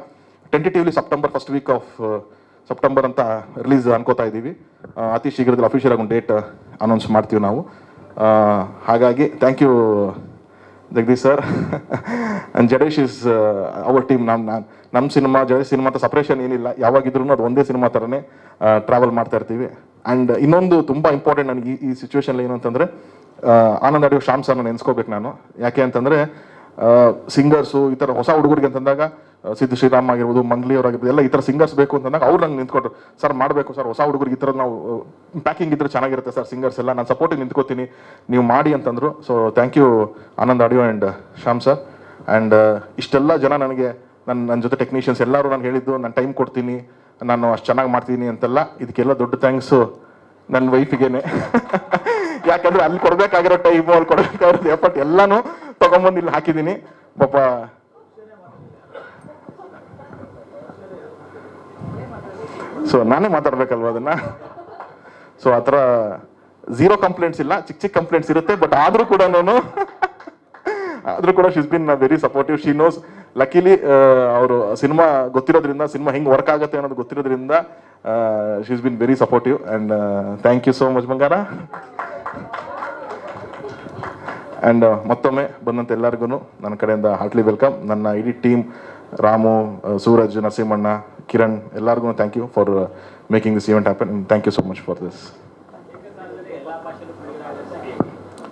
Tentatively September first week of September ಅಂತ ರಿಲೀಸ್ ಅನ್ಕೋತಾ ಇದ್ದೀವಿ. ಅತಿ ಶೀಘ್ರದಲ್ಲಿ ಅಫಿಷಿಯಲ್ ಆಗಿ ಒಂದು ಡೇಟ್ ಅನೌನ್ಸ್ ಮಾಡ್ತೀವಿ ನಾವು. ಹಾಗಾಗಿ thank you Jagadish sir and Jadesh is our team ನಮ್ಮ ನಮ್ಮ ಸಿನಿಮಾ ಜಡೇಶ್ ಸಿನಿಮಾ ಸಪ್ರೇಷನ್ ಏನಿಲ್ಲ. ಯಾವಾಗಿದ್ರು ಅದು ಒಂದೇ ಸಿನಿಮಾ ಥರನೇ ಟ್ರಾವೆಲ್ ಮಾಡ್ತಾ ಇರ್ತೀವಿ. ಆ್ಯಂಡ್ ಇನ್ನೊಂದು ತುಂಬ ಇಂಪಾರ್ಟೆಂಟ್ ನನಗೆ ಈ ಈ ಸಿಚುವೇಶನ್ ಏನು ಅಂತಂದರೆ ಆನಂದ್ ಅಡಿಯೋ ಶ್ಯಾಮ್ ಸರ್ನ ನೆನೆಸ್ಕೋಬೇಕು ನಾನು. ಯಾಕೆ ಅಂತಂದರೆ ಸಿಂಗರ್ಸು ಈ ಥರ ಹೊಸ ಹುಡುಗರಿಗೆ ಅಂತಂದಾಗ ಸಿದ್ದು ಶ್ರೀರಾಮ್ ಆಗಿರ್ಬೋದು, ಮಂಗ್ಲಿ ಅವರಾಗಿರ್ಬೋದು, ಎಲ್ಲ ಈ ಥರ ಸಿಂಗರ್ಸ್ ಬೇಕು ಅಂತಂದಾಗ ಅವ್ರು ನಂಗೆ ನಿಂತ್ಕೊಟ್ರು. ಸರ್, ಮಾಡಬೇಕು ಸರ್, ಹೊಸ ಹುಡುಗರಿಗೆ ಈ ಥರ ನಾವು ಪ್ಯಾಕಿಂಗ್ ಇದ್ರೆ ಚೆನ್ನಾಗಿರುತ್ತೆ ಸರ್ ಸಿಂಗರ್ಸ್ ಎಲ್ಲ, ನಾನು ಸಪೋರ್ಟಿಗೆ ನಿಂತ್ಕೋತೀನಿ. ನೀವು ಮಾಡಿ ಅಂತಂದರು. So thank you Anand audio and Shyam sir. And ಇಷ್ಟೆಲ್ಲ ಜನ ನನಗೆ ನನ್ನ ನನ್ನ ಜೊತೆ ಟೆಕ್ನಿಷಿಯನ್ಸ್ ಎಲ್ಲರೂ ನಾನು ಹೇಳಿದ್ದು, ನಾನು ಟೈಮ್ ಕೊಡ್ತೀನಿ, ನಾನು ಅಷ್ಟು ಚೆನ್ನಾಗಿ ಮಾಡ್ತೀನಿ ಅಂತೆಲ್ಲ. ಇದಕ್ಕೆಲ್ಲ ದೊಡ್ಡ ಥ್ಯಾಂಕ್ಸು ನನ್ನ ವೈಫಿಗೇನೆ ಯಾಕಂದ್ರೆ ಅಲ್ಲಿ ಕೊಡಬೇಕಾಗಿರೋ ಟೈಮು ಅಲ್ಲಿ ಕೊಡಬೇಕಾಗಿರೋದು ಎಫರ್ಟ್ ಎಲ್ಲಾನು ತಗೊಂಬಂದು ಇಲ್ಲಿ ಹಾಕಿದ್ದೀನಿ. ಪಾಪ. ಸೊ ನಾನೇ ಮಾತಾಡ್ಬೇಕಲ್ವ ಅದನ್ನ? ಸೊ ಆ ಥರ ಝೀರೋ ಕಂಪ್ಲೇಂಟ್ಸ್ ಇಲ್ಲ. ಚಿಕ್ಕ ಚಿಕ್ಕ ಕಂಪ್ಲೇಂಟ್ಸ್ ಇರುತ್ತೆ ಬಟ್ ಆದ್ರೂ ಕೂಡ ನಾನು ಆದ್ರೂ ಕೂಡ she's been very supportive she knows luckily ಅವರು ಸಿನಿಮಾ ಗೊತ್ತಿರೋದ್ರಿಂದ, ಸಿನಿಮಾ ಹೆಂಗ್ ವರ್ಕ್ ಆಗುತ್ತೆ ಅನ್ನೋದು ಗೊತ್ತಿರೋದ್ರಿಂದ she's been very supportive and thank you so much ಬಂಗಾರ. ಅಂಡ್ ಮತ್ತೊಮ್ಮೆ ಬಂದಂಥ ಎಲ್ಲರಿಗೂ ನನ್ನ ಕಡೆಯಿಂದ ಹಾರ್ಟ್ಲಿ ವೆಲ್ಕಮ್ ನನ್ನ ಇಡೀ ಟೀಮ್ ರಾಮು ಆ, ಸೂರಜ್ ನರಸಿಂಹಣ್ಣ ಕಿರಣ್ ಎಲ್ಲರಿಗೂ thank you for making this event happen thank you so much for this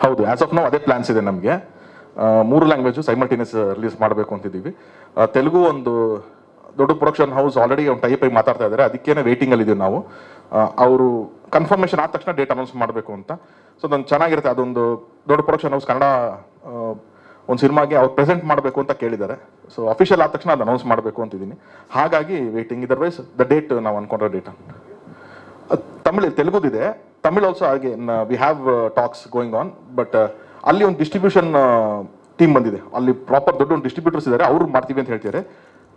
ಹೌದು ಆ್ಯಸ್ ಆಫ್ ನಾವು ಅದೇ ಪ್ಲಾನ್ಸ್ ಇದೆ ನಮಗೆ. ಮೂರು ಲ್ಯಾಂಗ್ವೇಜು ಸೈಮಲ್ಟೇನಿಯಸ್ ರಿಲೀಸ್ ಮಾಡಬೇಕು ಅಂತಿದ್ದೀವಿ. ತೆಲುಗು ಒಂದು ದೊಡ್ಡ ಪ್ರೊಡಕ್ಷನ್ ಹೌಸ್ ಆಲ್ರೆಡಿ ಒಂದು ಟೈಪ್ ಆಗಿ ಮಾತಾಡ್ತಾ ಇದ್ದಾರೆ ಅದಕ್ಕೇನೆ ವೇಟಿಂಗ್ ಅಲ್ಲಿ ಇದೀವಿ ನಾವು. ಅವರು ಕನ್ಫರ್ಮೇಷನ್ ಆದ ತಕ್ಷಣ ಡೇಟ್ ಅನೌನ್ಸ್ ಮಾಡಬೇಕು ಅಂತ. ಸೊ ಅದೊಂದು ಚೆನ್ನಾಗಿರುತ್ತೆ. ಅದೊಂದು ದೊಡ್ಡ ಪ್ರೊಡಕ್ಷನ್ ಹೌಸ್ ಕನ್ನಡ ಒಂದು ಸಿನಿಮಾಗೆ ಅವ್ರು ಪ್ರೆಸೆಂಟ್ ಮಾಡಬೇಕು ಅಂತ ಕೇಳಿದ್ದಾರೆ. ಸೊ ಅಫಿಷಿಯಲ್ ಆದ ತಕ್ಷಣ ಅದು ಅನೌನ್ಸ್ ಮಾಡಬೇಕು ಅಂತಿದ್ದೀನಿ. ಹಾಗಾಗಿ ವೇಟಿಂಗ್ ಇದರ್ವೈಸ್ ದ ಡೇಟ್ ನಾವು ಅನ್ಕೊಂಡ್ರೆ ಡೇಟ್ ತಮಿಳ್, ತೆಲುಗುದಿದೆ. ತಮಿಳ್ ಆಲ್ಸೋ ಹಾಗೆ we have talks going on but ಅಲ್ಲಿ ಒಂದು ಡಿಸ್ಟ್ರಿಬ್ಯೂಷನ್ ಟೀಮ್ ಬಂದಿದೆ. ಅಲ್ಲಿ ಪ್ರಾಪರ್ ದೊಡ್ಡ ಒಂದು ಡಿಸ್ಟ್ರಿಬ್ಯೂಟರ್ಸ್ ಇದ್ದಾರೆ ಅವ್ರು ಮಾಡ್ತೀವಿ ಅಂತ ಹೇಳ್ತಿದ್ದಾರೆ.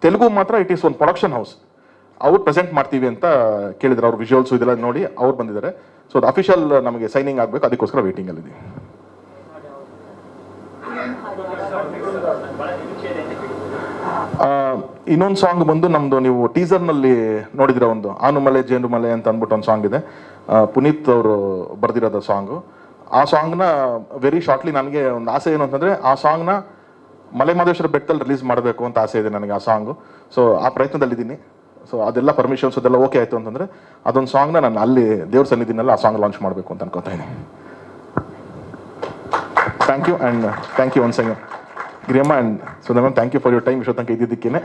ತೆಲುಗು ಮಾತ್ರ ಇಟ್ ಈಸ್ ಒಂದು ಪ್ರೊಡಕ್ಷನ್ ಹೌಸ್ ಅವ್ರು ಪ್ರೆಸೆಂಟ್ ಮಾಡ್ತೀವಿ ಅಂತ ಕೇಳಿದ್ರು. ಅವ್ರ ವಿಜುವಲ್ಸ್ ಇದೆಲ್ಲ ನೋಡಿ ಅವ್ರು ಬಂದಿದ್ದಾರೆ. ಸೊ ಅದು ಅಫಿಷಿಯಲ್ ನಮಗೆ ಸೈನಿಂಗ್ ಆಗಬೇಕು. ಅದಕ್ಕೋಸ್ಕರ ವೇಟಿಂಗ್ ಅಲ್ಲಿ ಇನ್ನೊಂದು ಸಾಂಗ್ ಬಂದು ನಮ್ದು ನೀವು ಟೀಸರ್ನಲ್ಲಿ ನೋಡಿದಿರ ಒಂದು ಆನುಮಲೆ ಜೇನುಮಲೆ ಅಂತ ಅಂದ್ಬಿಟ್ಟು ಒಂದು ಸಾಂಗ್ ಇದೆ. ಪುನೀತ್ ಅವರು ಬರ್ದಿರೋದ ಸಾಂಗು ಆ ಸಾಂಗ್ನ ವೆರಿ ಶಾರ್ಟ್ಲಿ ನನಗೆ ಒಂದು ಆಸೆ ಏನು ಅಂತಂದ್ರೆ ಆ ಸಾಂಗ್ನ ಮಲೆ ಮಹದೇಶ್ವರ ಬೆಟ್ಟದಲ್ಲಿ ರಿಲೀಸ್ ಮಾಡಬೇಕು ಅಂತ ಆಸೆ ಇದೆ ನನಗೆ ಆ ಸಾಂಗು ಸೊ ಆ ಪ್ರಯತ್ನದಲ್ಲಿದ್ದೀನಿ. ಸೊ ಅದೆಲ್ಲ ಪರ್ಮಿಷನ್ಸ್ ಅದೆಲ್ಲ ಓಕೆ ಆಯಿತು ಅಂತಂದರೆ ಅದೊಂದು ಸಾಂಗ್ನ ನಾನು ಅಲ್ಲಿ ದೇವ್ರ ಸನ್ನಿಧಿನಲ್ಲಿ ಆ ಸಾಂಗ್ ಲಾಂಚ್ ಮಾಡಬೇಕು ಅಂತ ಅನ್ಕೋತಾ ಇದ್ದೀನಿ. Thank you and thank you once again ಗ್ರಿಯಮ್ಮ and Sudha ma'am thank you for your time ಇಷ್ಟೋ ತನಕ ಇದ್ದಿದ್ದಕ್ಕೇನೆ.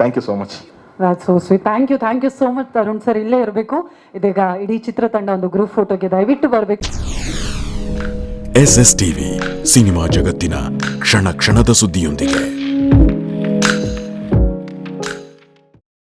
Thank you so much Raj so sweet thank you thank you so much Tarun sir ಇಲ್ಲೇ ಇರಬೇಕು. ಇದೀಗ ಇಡೀ ಚಿತ್ರತಂಡ ಒಂದು ಗ್ರೂಪ್ ಫೋಟೋಗೆ ದಯವಿಟ್ಟು ಬರಬೇಕು. ಎಸ್ ಎಸ್ ಟಿವಿ ಸಿನಿಮಾ ಜಗತ್ತಿನ ಕ್ಷಣ ಕ್ಷಣದ ಸುದ್ದಿಯೊಂದಿಗೆ.